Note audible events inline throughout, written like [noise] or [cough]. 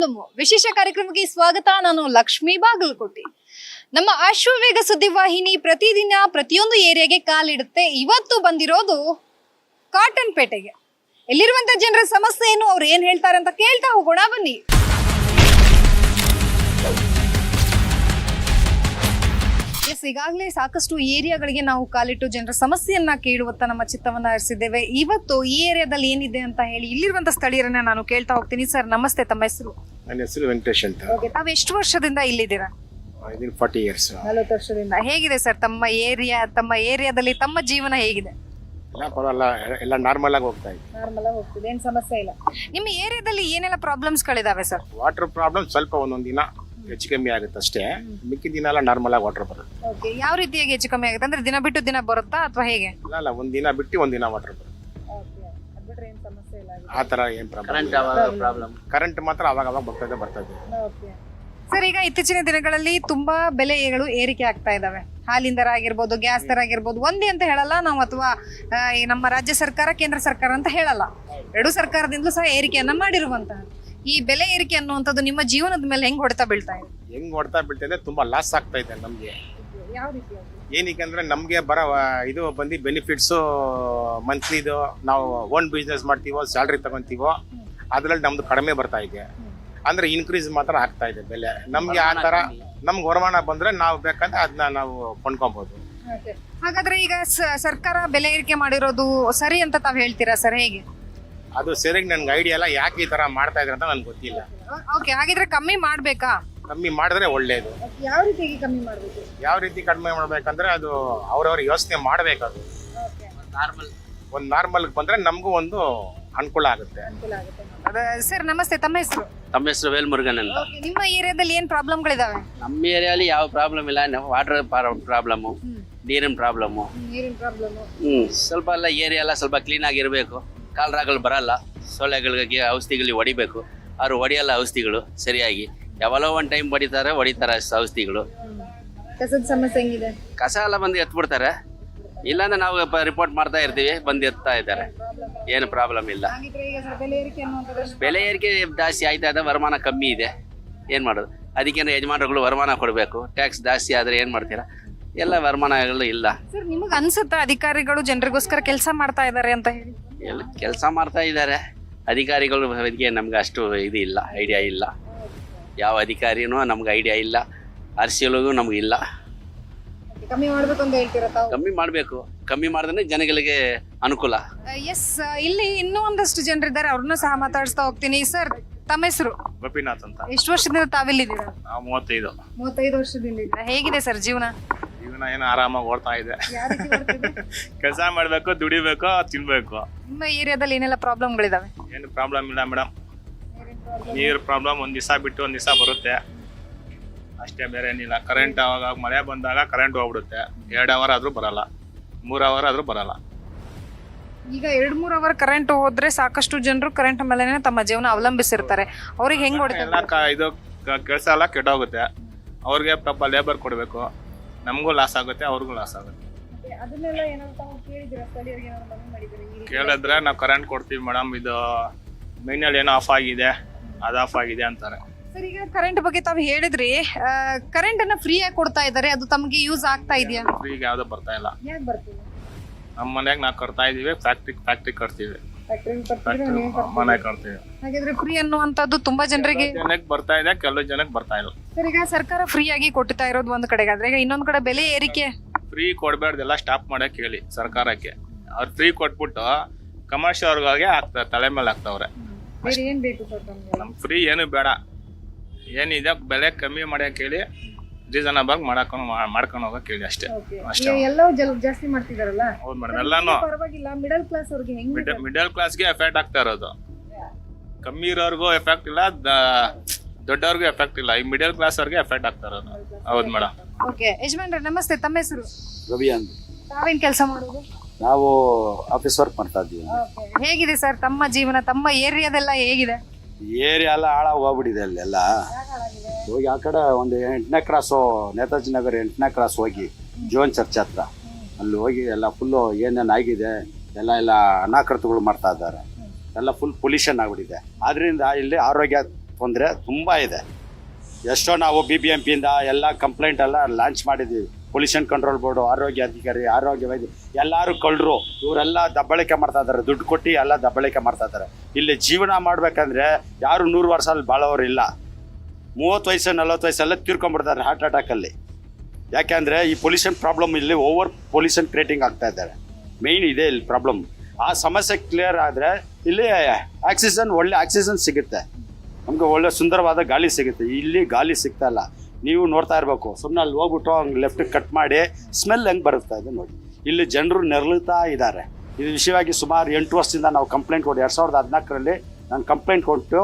ವಿಶೇಷ ಕಾರ್ಯಕ್ರಮಕ್ಕೆ ಸ್ವಾಗತ. ನಾನು ಲಕ್ಷ್ಮಿ ಬಾಗಲಕೋಟೆ. ನಮ್ಮ ಅಶ್ವವೇಗ ಸುದ್ದಿವಾಹಿನಿ ಪ್ರತಿದಿನ ಪ್ರತಿಯೊಂದು ಏರಿಯಾಗೆ ಕಾಲಿಡುತ್ತೆ. ಇವತ್ತು ಬಂದಿರೋದು ಕಾಟನ್ ಪೇಟೆಗೆ ಎಲ್ಲಿರುವಂತ ಜನರ ಸಮಸ್ಯೆ ಏನು? ಅವ್ರು ಏನ್ ಹೇಳ್ತಾರೆ ಅಂತ ಕೇಳ್ತಾ ಹೋಗೋಣ ಬನ್ನಿ. ಎಸ್ ಈಗಾಗಲೇ ಸಾಕಷ್ಟು ಏರಿಯಾಗಳಿಗೆ ನಾವು ಕಾಲಿಟ್ಟು ಜನರ ಸಮಸ್ಯೆಯನ್ನ ಕೇಳುವತ್ತ ನಮ್ಮ ಚಿತ್ತವನ್ನ ಹರಿಸಿದ್ದೇವೆ. ಇವತ್ತು ಈ ಏರಿಯಾದಲ್ಲಿ ಏನಿದೆ ಅಂತ ಹೇಳಿ ಇಲ್ಲಿರುವಂತ ಸ್ಥಳೀಯರನ್ನ ನಾನು ಕೇಳ್ತಾ ಹೋಗ್ತೀನಿ. ಸರ್ ನಮಸ್ತೆ ತಮ್ಮ ಹೆಸರು? ನನ್ನ ಹೆಸರು ವೆಂಕಟೇಶ್ ಅಂತ. ತಾವು ಎಷ್ಟು ವರ್ಷದಿಂದ ಇಲ್ಲಿದ್ದೀರಾ? Forty years. ನಲವತ್ತು ವರ್ಷದಿಂದ. ಹೇಗಿದೆ ಸರ್ ತಮ್ಮ ಏರಿಯಾ ತಮ್ಮ ಏರಿಯಾದಲ್ಲಿ ತಮ್ಮ ಜೀವನ ಹೇಗಿದೆ? ಎಲ್ಲ ಪರವಾಗಿಲ್ಲ ಎಲ್ಲ ನಾರ್ಮಲ್ ಆಗಿ ಹೋಗ್ತಾ ಇದೆ. ನಾರ್ಮಲ್ ಆಗಿ ಹೋಗ್ತಿದೆ ಏನು ಸಮಸ್ಯೆ ಇಲ್ಲ. ನಿಮ್ಮ ಏರಿಯಾದಲ್ಲಿ ಏನೆಲ್ಲ ಪ್ರಾಬ್ಲಮ್ಸ್ ಗಳಿದಾವೆ ಸರ್? ವಾಟರ್ ಪ್ರಾಬ್ಲಮ್ ಸ್ವಲ್ಪ ಒಂದೊಂದು ದಿನ. ಹೆಚ್ಚು ಕಮ್ಮಿ ಆಗುತ್ತೆ ಅಷ್ಟೇ. ಮಿಕ್ಕಿದ ದಿನ ಎಲ್ಲ ನಾರ್ಮಲ್ ಆಗಿ ವಾಟರ್ ಬರುತ್ತೆ. ಓಕೆ ಯಾವ ರೀತಿಯಾಗಿ ಹೆಚ್ಚು ಕಮ್ಮಿ ಆಗುತ್ತೆ? ಅಂದ್ರೆ ದಿನ ಬಿಟ್ಟು ದಿನ ಬರುತ್ತಾ ಅಥವಾ ಹೇಗೆ? ಇಲ್ಲ ಇಲ್ಲ ಒಂದ್ ದಿನ ಬಿಟ್ಟು ಒಂದ್ ದಿನ ವಾಟರ್ ಬರುತ್ತೆ. ಆ ತರ ಏನ್ ಪ್ರಾಬ್ಲಮ್ ಕರೆಂಟ್ ಮಾತ್ರ ಅವಾಗ ಅವಾಗ ಬರ್ತದೆ ಬರ್ತದೆ. ಬರ್ತಾ ಇದೆ ಸರ್ ಈಗ ಇತ್ತೀಚಿನ ದಿನಗಳಲ್ಲಿ ತುಂಬಾ ಬೆಲೆಗಳು ಏರಿಕೆ ಆಗ್ತಾ ಇದಾವೆ. ಹಾಲಿನ ದರ ಆಗಿರ್ಬೋದು ಗ್ಯಾಸ್ ದರ ಆಗಿರ್ಬೋದು ಒಂದೇ ಅಂತ ಹೇಳಲ್ಲ ನಾವು ಅಥವಾ ಈ ನಮ್ಮ ರಾಜ್ಯ ಸರ್ಕಾರ ಕೇಂದ್ರ ಸರ್ಕಾರ ಅಂತ ಹೇಳಲ್ಲ. ಎರಡು ಸರ್ಕಾರದಿಂದಲೂ ಸಹ ಏರಿಕೆಯನ್ನ ಮಾಡಿರುವಂತಹ ಈ ಬೆಲೆ ಏರಿಕೆ ಅನ್ನುವಂಥದ್ದು ನಿಮ್ಮ ಜೀವನದ ಮೇಲೆ ಹೆಂಗ್ ಹೊಡೆತ ಬೀಳ್ತಾ ಇದೆ? ಹೆಂಗ್ ಹೊಡ್ತಾ ಬೀಳ್ತಾ ಇದೆ ತುಂಬಾ ಲಾಸ್ ಆಗ್ತಾ ಇದೆ ನಮ್ಗೆ. ಯಾವ ರೀತಿ ಏನಕ್ಕೆ ಅಂದ್ರೆ ನಮ್ಗೆ ಬರ ಇದು ಬಂದು ಬೆನಿಫಿಟ್ಸು ಮಂತ್ಲಿದು ನಾವು ಓನ್ ಬಿಸ್ನೆಸ್ ಮಾಡ್ತೀವೋ ಸ್ಯಾಲ್ರಿ ತಗೊಂತೀವೋ ಅದ್ರಲ್ಲಿ ನಮ್ದು ಕಡಿಮೆ ಬರ್ತಾ ಇದೆ. ಅಂದ್ರೆ ಇನ್ಕ್ರೀಸ್ ಮಾತ್ರ ಆಗ್ತಾ ಇದೆ ಬೆಲೆ. ನಮ್ಗೆ ಆ ತರ ನಮ್ಗೆ ವರಮಾನ ಬಂದ್ರೆ ನಾವು ಬೇಕಂದ್ರೆ ಅದನ್ನ ನಾವು ಕೊಂಡ್ಕೊಬಹುದು ಹಾಗಾದ್ರೆ ಈಗ ಸ- ಸರ್ಕಾರ ಬೆಲೆ ಏರಿಕೆ ಮಾಡಿರೋದು ಸರಿ ಅಂತ ತಾವ್ ಹೇಳ್ತೀರಾ ಸರ್ ಹೇಗೆ? ಅದು ಸರಿಯಾಗಿ ನನ್ಗೆ ಐಡಿಯಾ ಇಲ್ಲ ಯಾಕೆ ಈ ತರ ಮಾಡ್ತಾ ಇದ್ರೆ ಅಂತ ನನ್ಗೆ ಗೊತ್ತಿಲ್ಲ. ಓಕೆ ಹಾಗಿದ್ರೆ ಕಮ್ಮಿ ಮಾಡಬೇಕಾ? ಕಮ್ಮಿ ಮಾಡಿದ್ರೆ ಒಳ್ಳೇದು. ಯಾವ ರೀತಿ ಕಮ್ಮಿ ಮಾಡಬೇಕು? ಯಾವ ರೀತಿ ಕಡಿಮೆ ಮಾಡ್ಬೇಕಂದ್ರೆ ಅದು ಅವ್ರವ್ರ ಯೋಚನೆ ಮಾಡಬೇಕು ಅದು ಒಂದು ನಾರ್ಮಲ್ ಬಂದ್ರೆ ನಮಗೂ ಒಂದು ಅನುಕೂಲ ಆಗುತ್ತೆ. ಸರ್ ನಮಸ್ತೆ ತಮ್ಮ ಹೆಸರು? ತಮ್ಮ ಹೆಸರು ವೇಲ್ಮುರುಗನ್ ಅಂತ. ನಿಮ್ಮ ಏರಿಯಾದಲ್ಲಿ ಏನ್ ಪ್ರಾಬ್ಲಮ್ಗಳಿದಾವೆ? ನಮ್ಮ ಏರಿಯಾದಲ್ಲಿ ಯಾವ ಪ್ರಾಬ್ಲಮ್ ಇಲ್ಲ ವಾಟರ್ ಪ್ರಾಬ್ಲಮ್ಮು ನೀರಿನ ಪ್ರಾಬ್ಲಮ್ಮು ನೀರಿನ ಪ್ರಾಬ್ಲಮ್. ಹ್ಞೂ ಸ್ವಲ್ಪ ಎಲ್ಲ ಏರಿಯಾ ಎಲ್ಲ ಸ್ವಲ್ಪ ಕ್ಲೀನ್ ಆಗಿರಬೇಕು. ಕಾಲರಾಗಳು ಬರಲ್ಲ. ಸೊಳ್ಳೆಗಳಿಗೆ ಔಷಧಿಗಳು ಹೊಡಿಬೇಕು. ಅವ್ರು ಹೊಡಿಯಲ್ಲ ಔಷಧಿಗಳು ಸರಿಯಾಗಿ. ಯಾವಲೋ ಒಂದು ಟೈಮ್ ಹೊಡಿತಾರೆ ಹೊಡಿತಾರೆ ಔಷಧಿಗಳು. ಕಸದ ಸಮಸ್ಯೆ ಹೆಂಗಿದೆ? ಕಸ ಎಲ್ಲ ಬಂದು ಎತ್ಬಿಡ್ತಾರೆ. ಇಲ್ಲಾಂದ್ರೆ ನಾವು ರಿಪೋರ್ಟ್ ಮಾಡ್ತಾ ಇರ್ತೀವಿ ಬಂದು ಎತ್ತಾ ಇದ್ದಾರೆ. ಏನು ಪ್ರಾಬ್ಲಮ್ ಇಲ್ಲ. ಹಾಗಿದ್ರೆ ಈಗ ಸರ್ ಬೆಲೆ ಏರಿಕೆ ಅನ್ನುವಂಥದ್ದು ಬೆಲೆ ಏರಿಕೆ ಜಾಸ್ತಿ ಆಯ್ತಾ ಇದೆ ವರಮಾನ ಕಮ್ಮಿ ಇದೆ. ಏನು ಮಾಡೋದು? ಅದಕ್ಕೇನು ಯಜಮಾನರುಗಳು ವರಮಾನ ಕೊಡಬೇಕು. ಟ್ಯಾಕ್ಸ್ ಜಾಸ್ತಿ ಆದರೆ ಏನು ಮಾಡ್ತೀರಾ? ಎಲ್ಲ ವರಮಾನಗಳು ಇಲ್ಲ. ಸರ್ ನಿಮಗೆ ಅನ್ಸುತ್ತಾ ಅಧಿಕಾರಿಗಳು ಜನರಿಗೋಸ್ಕರ ಕೆಲಸ ಮಾಡ್ತಾ ಇದ್ದಾರೆ ಅಂತ ಹೇಳಿ? ಎಲ್ಲ ಕೆಲಸ ಮಾಡ್ತಾ ಇದ್ದಾರೆ. ಅಧಿಕಾರಿಗಳು ಬಗ್ಗೆ ನಮ್ಗೆ ಅಷ್ಟು ಇದು ಇಲ್ಲ ಐಡಿಯಾ ಇಲ್ಲ. ಯಾವ ಅಧಿಕಾರಿನೂ ನಮ್ಗೆ ಐಡಿಯಾ ಇಲ್ಲ. ಆರ್ ಸಿ ನಮ್ಗೆ ಇಲ್ಲ. ಕಮ್ಮಿ ಮಾಡಬೇಕು ಅಂತ ಹೇಳ್ತೀರಾ ತಾವು? ಕಮ್ಮಿ ಮಾಡಬೇಕು. ಕಮ್ಮಿ ಮಾಡಿದ್ರೆ ಜನಗಳಿಗೆ ಅನುಕೂಲ. ಎಸ್ ಇಲ್ಲಿ ಇನ್ನೂ ಒಂದಷ್ಟು ಜನರಿದ್ದಾರೆ. ಅವ್ರನ್ನ ಸಹ ಮಾತಾಡಿಸ್ತಾ ಹೋಗ್ತೀನಿ. ಸರ್ ತಮ್ಮ ಹೆಸರು? ಗೋಪಿನಾಥ್ ಅಂತ. ಎಷ್ಟು ವರ್ಷದಿಂದ ತಾವಿಲ್ಲಿದ್ದೀರಾ? ನಾವು ಮೂವತ್ತೈದು. ಮೂವತ್ತೈದು ವರ್ಷದಿಂದ ಇದ್ದೀರಾ. ಹೇಗಿದೆ ಸರ್ ಜೀವನ? ಜೀವನ ಏನು ಆರಾಮಾಗಿ ಓಡ್ತಾ ಇದೆ. ಯಾವ ರೀತಿ ಬರ್ತಿದೆ? ಕೆಲಸ ಮಾಡ್ಬೇಕು ದುಡಿಬೇಕು ತಿನ್ಬೇಕು. ನಿಮ್ಮ ಏರಿಯಾದಲ್ಲಿ ಏನೆಲ್ಲ ಪ್ರಾಬ್ಲಮ್ಗಳಿದಾವೆ? ಏನು ಪ್ರಾಬ್ಲಮ್ ಇಲ್ಲ ಮೇಡಮ್. ನೀರು ಪ್ರಾಬ್ಲಮ್ ಒಂದ್ ದಿವಸ ಬಿಟ್ಟು ಒಂದ್ ದಿವಸ ಬರುತ್ತೆ. ಅಷ್ಟೇ ಬೇರೆ ಏನಿಲ್ಲ. ಕರೆಂಟ್ ಅವಾಗ ಮಳೆ ಬಂದಾಗ ಕರೆಂಟ್ ಹೋಗ್ಬಿಡುತ್ತೆ. ಎರಡು ಅವರ್ ಆದ್ರೂ ಬರಲ್ಲ. ಮೂರ್ ಅವರ್ ಆದ್ರೂ ಬರಲ್ಲ. ಈಗ ಎರಡ್ ಮೂರ್ ಅವರ್ ಕರೆಂಟ್ ಹೋದ್ರೆ ಸಾಕಷ್ಟು ಜನರು ಕರೆಂಟ್ ಮೇಲೆನೆ ತಮ್ಮ ಜೀವನ ಅವಲಂಬಿಸಿರ್ತಾರೆ. ಅವ್ರಿಗೆ ಹೆಂಗ್ ಹೊಡಿತಾರೆ? ಎಲ್ಲ ಕ- ಇದು ಕೆಲಸ ಎಲ್ಲ ಕೆಟ್ಟೋಗುತ್ತೆ. ಅವ್ರಿಗೆ ಪಾಪ ಲೇಬರ್ ಕೊಡಬೇಕು. ನಮಗೂ ಲಾಸ್ ಆಗುತ್ತೆ ಅವ್ರಿಗೂ ಲಾಸ್ ಆಗುತ್ತೆ. ಅದನ್ನೆಲ್ಲ ಏನಾದ್ರು ತಾವು ಕೇಳಿದಿರಾ ಸ್ಥಳೀಯರಿಗೆ ಏನಾದ್ರು ಮನವಿ ಮಾಡಿದಿರಾ ಈ ರೀತಿ? ಕೇಳಿದ್ರೆ ನಾವು ಕರೆಂಟ್ ಕೊಡ್ತೀವಿ ಮೇಡಮ್ ಇದು ಮೈನಲ್ಲಿ ಏನೋ ಆಫ್ ಆಗಿದೆ ಅದು ಆಫ್ ಆಗಿದೆ ಅಂತಾರೆ. ಸರ್ ಈಗ ಕರೆಂಟ್ ಬಗ್ಗೆ ತಾವು ಹೇಳಿದ್ರಿ ಕರೆಂಟ್ ಅನ್ನ ಫ್ರೀ ಆಗಿ ಕೊಡ್ತಾ ಇದ್ದಾರೆ ಅದು ತಮಗೆ ಯೂಸ್ ಆಗ್ತಾ ಇದೆಯಾ? ಫ್ರೀಗೆ ಯಾವ್ದು ಬರ್ತಾ ಇಲ್ಲ. ಯಾಕೆ ಬರ್ತೀವಿ ನಮ್ಮ ಮನೆಯಾಗ ನಾವು ಕಟ್ತಾ ಇದೀವಿ ಫ್ಯಾಕ್ಟ್ರಿ ಫ್ಯಾಕ್ಟ್ರಿ ಕಟ್ತೀವಿ. ಮನೆ ಕಟ್ತೀವಿ. ಹಾಗಾದ್ರೆ ಫ್ರೀ ಅನ್ನುವಂಥದ್ದು ತುಂಬಾ ಜನರಿಗೆ ಜನಕ್ಕೆ ಬರ್ತಾ ಇದೆ ಕೆಲವು ಜನಕ್ಕೆ ಬರ್ತಾ ಇಲ್ಲ. ಸರ್ ಈಗ ಸರ್ಕಾರ ಫ್ರೀ ಆಗಿ ಕೊಡ್ತಾ ಇರೋದು ಒಂದ್ ಕಡೆಗೆ. ಆದ್ರೆ ಈಗ ಇನ್ನೊಂದ್ ಕಡೆ ಬೆಲೆ ಏರಿಕೆ. ಫ್ರೀ ಕೊಡ್ಬಾರ್ದೆಲ್ಲ ಸ್ಟಾಪ್ ಮಾಡಕ್ ಹೇಳಿ ಸರ್ಕಾರಕ್ಕೆ. ಅವ್ರು ಫ್ರೀ ಕೊಟ್ಬಿಟ್ಟು ಕಮರ್ಷಿಯಲ್ ಅವ್ರಿಗೆ ಹಾಕ್ತಾರೆ ತಲೆ ಮೇಲೆ ಆಗ್ತಾವ್ರೆ. ಬೇರೆ ಏನ್ ಬೇಕು ಸರ್ ತಮ್ಗೆ? ನಮ್ ಫ್ರೀ ಏನು ಬೇಡ. ಏನಿದೆ ಬೆಲೆ ಕಮ್ಮಿ ಮಾಡಕ್ ಹೇಳಿ ರೀಸನಬಲ್ ಮಾಡಕೊಂಡು ಮಾಡ್ಕೊಂಡು ಹೋಗಕ್ ಹೇಳಿ ಅಷ್ಟೇ. ಅಷ್ಟೇ ಎಲ್ಲವೂ ಜಲ್ ಜಾಸ್ತಿ ಮಾಡ್ತಿದಾರಲ್ಲ? ಹೌದು ಮೇಡಮ್. ಎಲ್ಲಾನು ಪರವಾಗಿಲ್ಲ ಮಿಡಲ್ ಕ್ಲಾಸ್ ಅವ್ರಿಗೆ ಹೆಂಗ್ ಮಿಡಲ್ ಕ್ಲಾಸ್ಗೆ ಎಫೆಕ್ಟ್ ಆಗ್ತಾ ಇರೋದು. ಕಮ್ಮಿ ಇರೋರ್ಗೂ ಎಫೆಕ್ಟ್ ಇಲ್ಲ ದ- ದೊಡ್ಡವ್ರಿಗೂ ಎಫೆಕ್ಟ್ ಇಲ್ಲ ಈ ಮಿಡಲ್ ಕ್ಲಾಸ್ ಅವ್ರಿಗೆ ಎಫೆಕ್ಟ್ ಆಗ್ತಾರೆ ಹೌದು ಮೇಡಮ್ ಓಕೆ ಯಜಮಾನ್ರೆ ನಮಸ್ತೆ ತಮ್ಮ ಹೆಸರು? ರವಿ ಅಂತ ತಾವೇನ್ ಕೆಲಸ ಮಾಡೋದು? ನಾವು ಆಫೀಸ್ ವರ್ಕ್ ಮಾಡ್ತಾ ಇದ್ದೀವಿ ಹೇಗಿದೆ ಸರ್ ತಮ್ಮ ಜೀವನ ತಮ್ಮ ಏರಿಯಾದೆಲ್ಲ ಹೇಗಿದೆ? ಏರಿಯಾ ಎಲ್ಲ ಹಾಳಾಗಿ ಹೋಗ್ಬಿಟ್ಟಿದೆ ಅಲ್ಲೆಲ್ಲ ಹೋಗಿ ಆ ಕಡೆ ಒಂದು ಎಂಟನೇ ಕ್ರಾಸು ನೇತಾಜಿ ನಗರ ಎಂಟನೇ ಕ್ರಾಸ್ ಹೋಗಿ ಜೋನ್ ಚರ್ಚ್ ಹತ್ರ. ಅಲ್ಲಿ ಹೋಗಿ ಎಲ್ಲ ಫುಲ್ಲು ಏನೇನು ಆಗಿದೆ ಎಲ್ಲ ಎಲ್ಲ ಅನಾಕೃತಗಳು ಮಾಡ್ತಾ ಇದ್ದಾರೆ. ಎಲ್ಲ ಫುಲ್ ಪೊಲ್ಯೂಷನ್ ಆಗ್ಬಿಟ್ಟಿದೆ. ಆದ್ರಿಂದ ಇಲ್ಲಿ ಆರೋಗ್ಯ ತೊಂದರೆ ತುಂಬ ಇದೆ. ಎಷ್ಟೋ ನಾವು ಬಿ ಬಿ ಎಂ ಪಿಯಿಂದ ಎಲ್ಲ ಕಂಪ್ಲೇಂಟ್ ಎಲ್ಲ ಲಾಂಚ್ ಮಾಡಿದ್ವಿ. ಪೊಲ್ಯೂಷನ್ ಕಂಟ್ರೋಲ್ ಬೋರ್ಡು ಆರೋಗ್ಯ ಅಧಿಕಾರಿ, ಆರೋಗ್ಯ ವೈದ್ಯ, ಎಲ್ಲರೂ ಕಳ್ಳರು. ಇವರೆಲ್ಲ ದಬ್ಬಳಿಕೆ ಮಾಡ್ತಾ ಇದ್ದಾರೆ ದುಡ್ಡು ಕೊಟ್ಟು ಎಲ್ಲ ದಬ್ಬಳಿಕೆ ಮಾಡ್ತಾ ಇದ್ದಾರೆ ಇಲ್ಲಿ ಜೀವನ ಮಾಡಬೇಕಂದ್ರೆ ಯಾರು ನೂರು ವರ್ಷ ಅಲ್ಲಿ ಬಾಳೋರು ಇಲ್ಲ. ಮೂವತ್ತು ವಯಸ್ಸು, ನಲ್ವತ್ತು ವಯಸ್ಸೆಲ್ಲ ತೀರ್ಕೊಂಡ್ಬಿಡ್ತಾರೆ ಹಾರ್ಟ್ ಅಟ್ಯಾಕಲ್ಲಿ ಯಾಕೆಂದರೆ ಈ ಪೊಲ್ಯೂಷನ್ ಪ್ರಾಬ್ಲಮ್ ಇಲ್ಲಿ ಓವರ್ ಪೊಲ್ಯೂಷನ್ ಕ್ರಿಯೇಟಿಂಗ್ ಆಗ್ತಾ ಇದ್ದಾರೆ. ಮೇಯ್ನ್ ಇದೆ ಇಲ್ಲಿ ಪ್ರಾಬ್ಲಮ್ ಆ ಸಮಸ್ಯೆ ಕ್ಲಿಯರ್ ಆದರೆ ಇಲ್ಲಿ ಆಕ್ಸಿಜನ್ ಒಳ್ಳೆ ಆಕ್ಸಿಜನ್ ಸಿಗುತ್ತೆ. ನಮಗೆ ಒಳ್ಳೆ ಸುಂದರವಾದ ಗಾಳಿ ಸಿಗುತ್ತೆ. ಇಲ್ಲಿ ಗಾಳಿ ಸಿಗ್ತಾ ಇಲ್ಲ. ನೀವು ನೋಡ್ತಾ ಇರಬೇಕು. ಸುಮ್ಮನೆ ಅಲ್ಲಿ ಹೋಗ್ಬಿಟ್ಟು ಹಂಗೆ ಲೆಫ್ಟ್ ಕಟ್ ಮಾಡಿ ಸ್ಮೆಲ್ ಹೆಂಗೆ ಬರುತ್ತಾ ಇದೆ ನೋಡಿ. ಇಲ್ಲಿ ಜನರು ನೆರಳುತ್ತಾ ಇದ್ದಾರೆ. ಇದು ವಿಷಯವಾಗಿ ಸುಮಾರು ಎಂಟು ವರ್ಷದಿಂದ ನಾವು ಕಂಪ್ಲೇಂಟ್ ಕೊಟ್ಟು ಎರಡು ಸಾವಿರದ ಹದಿನಾಲ್ಕರಲ್ಲಿ ನಾನು ಕಂಪ್ಲೇಂಟ್ ಕೊಟ್ಟು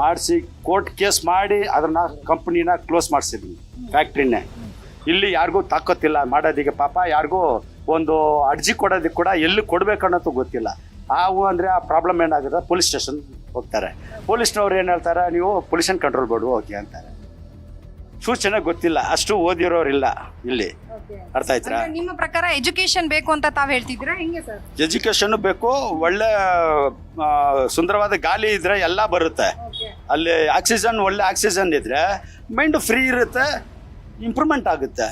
ಮಾಡಿಸಿ ಕೋರ್ಟ್ ಕೇಸ್ ಮಾಡಿ ಅದನ್ನು ಕಂಪ್ನಿನ ಕ್ಲೋಸ್ ಮಾಡಿಸಿದ್ವಿ. ಫ್ಯಾಕ್ಟ್ರಿನೇ ಇಲ್ಲಿ ಯಾರಿಗೂ ತಾಕತ್ತಿಲ್ಲ. ಮಾಡೋದಿಗೆ ಪಾಪ ಯಾರಿಗೂ ಒಂದು ಅರ್ಜಿ ಕೊಡೋದಕ್ಕೆ ಕೂಡ ಎಲ್ಲಿ ಕೊಡಬೇಕು ಅನ್ನೋದು ಗೊತ್ತಿಲ್ಲ ಆವು ಅಂದರೆ ಆ ಪ್ರಾಬ್ಲಮ್ ಏನಾಗುತ್ತೆ? ಪೊಲೀಸ್ ಸ್ಟೇಷನ್ ಹೋಗ್ತಾರೆ. ಪೊಲೀಸ್ನವ್ರು ಏನು ಹೇಳ್ತಾರೆ? ನೀವು ಪೊಲ್ಯೂಷನ್ ಕಂಟ್ರೋಲ್ ಬೋರ್ಡ್ ಹೋಗಿ ಅಂತಾರೆ. ಸೂಚನೆ ಗೊತ್ತಿಲ್ಲ ಅಷ್ಟು ಓದಿರೋರಿಲ್ಲ ಇಲ್ಲಿ ಅರ್ಥ ಆಯ್ತಾ? ಅಂದ್ರೆ ನಿಮ್ಮ ಪ್ರಕಾರ ಎಜುಕೇಶನ್ ಬೇಕು ಅಂತ ತಾವ್ ಹೇಳ್ತಿದ್ದೀರಾ? ಹೆಂಗೆ ಸರ್? ಎಜುಕೇಷನ್ ಬೇಕು ಒಳ್ಳೆ ಆ, ಸುಂದರವಾದ ಗಾಳಿ ಇದ್ರೆ ಎಲ್ಲ ಬರುತ್ತೆ. ಅಲ್ಲಿ ಆಕ್ಸಿಜನ್ ಒಳ್ಳೆ ಆಕ್ಸಿಜನ್ ಇದ್ರೆ ಮೈಂಡ್ ಫ್ರೀ ಇರುತ್ತೆ ಇಂಪ್ರೂವ್ಮೆಂಟ್ ಆಗುತ್ತೆ.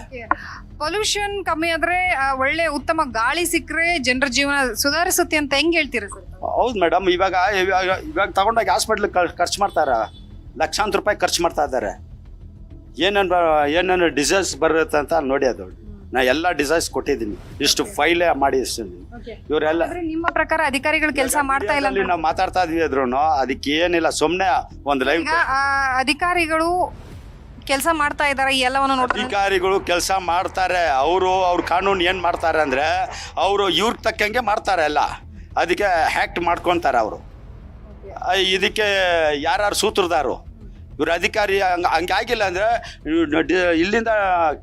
ಪೊಲ್ಯೂಷನ್ ಕಮ್ಮಿ ಆದ್ರೆ ಆ, ಒಳ್ಳೆ ಉತ್ತಮ ಗಾಳಿ ಸಿಕ್ಕರೆ ಜನರ ಜೀವನ ಸುಧಾರಿಸುತ್ತೆ ಅಂತ ಹೆಂಗ್ ಹೇಳ್ತೀರಾ ಸರ್? ಹೌದು ಮೇಡಮ್ ಇವಾಗ ಇವಾಗ ಇವಾಗ ತಗೊಂಡೋಗಿ ಹಾಸ್ಪಿಟ್ಲಿಗೆ ಖರ್ಚು ಮಾಡ್ತಾರ? ಲಕ್ಷಾಂತರ ರೂಪಾಯಿ ಖರ್ಚು ಮಾಡ್ತಾ ಇದ್ದಾರೆ. ಏನೇನು ಏನೇನು ಡಿಸೈಸ್ ಬರುತ್ತೆ ಅಂತ ನೋಡಿ ಅದು. ನಾ ಎಲ್ಲ ಡಿಸೈಸ್ ಕೊಟ್ಟಿದ್ದೀನಿ. ಇಷ್ಟು ಫೈಲ್ ಮಾಡಿ ಇವರೆಲ್ಲ ಆದ್ರೆ ನಿಮ್ಮ ಪ್ರಕಾರ ಅಧಿಕಾರಿಗಳು ಕೆಲಸ ಮಾಡ್ತಾ ಇಲ್ಲ ಅಂತ? ನಾವು ಮಾತಾಡ್ತಾ ಇದ್ವಿ ಅದ್ರೂ ಅದಕ್ಕೆ ಏನಿಲ್ಲ ಸುಮ್ಮನೆ ಒಂದು ಲೈವ್ ಈಗ ಆ, ಅಧಿಕಾರಿಗಳು ಕೆಲಸ ಮಾಡ್ತಾ ಇದ್ದಾರೆ ಈ ಎಲ್ಲವನ್ನು ನೋಡ್ತಾರೆ ಅಧಿಕಾರಿಗಳು ಕೆಲಸ ಮಾಡ್ತಾರೆ, ಅವರು ಅವ್ರ ಕಾನೂನು ಏನು ಮಾಡ್ತಾರೆ ಅಂದರೆ ಅವರು ಇವ್ರ ತಕ್ಕಂಗೆ ಮಾಡ್ತಾರೆ ಎಲ್ಲ. ಅದಕ್ಕೆ ಹ್ಯಾಕ್ಟ್ ಮಾಡ್ಕೊತಾರೆ ಅವರು. ಇದಕ್ಕೆ ಯಾರು ಸೂತ್ರದಾರು ಇವ್ರ ಅಧಿಕಾರಿ ಹಂಗೆ ಹಂಗೆ ಆಗಿಲ್ಲ ಅಂದರೆ ಇಲ್ಲಿಂದ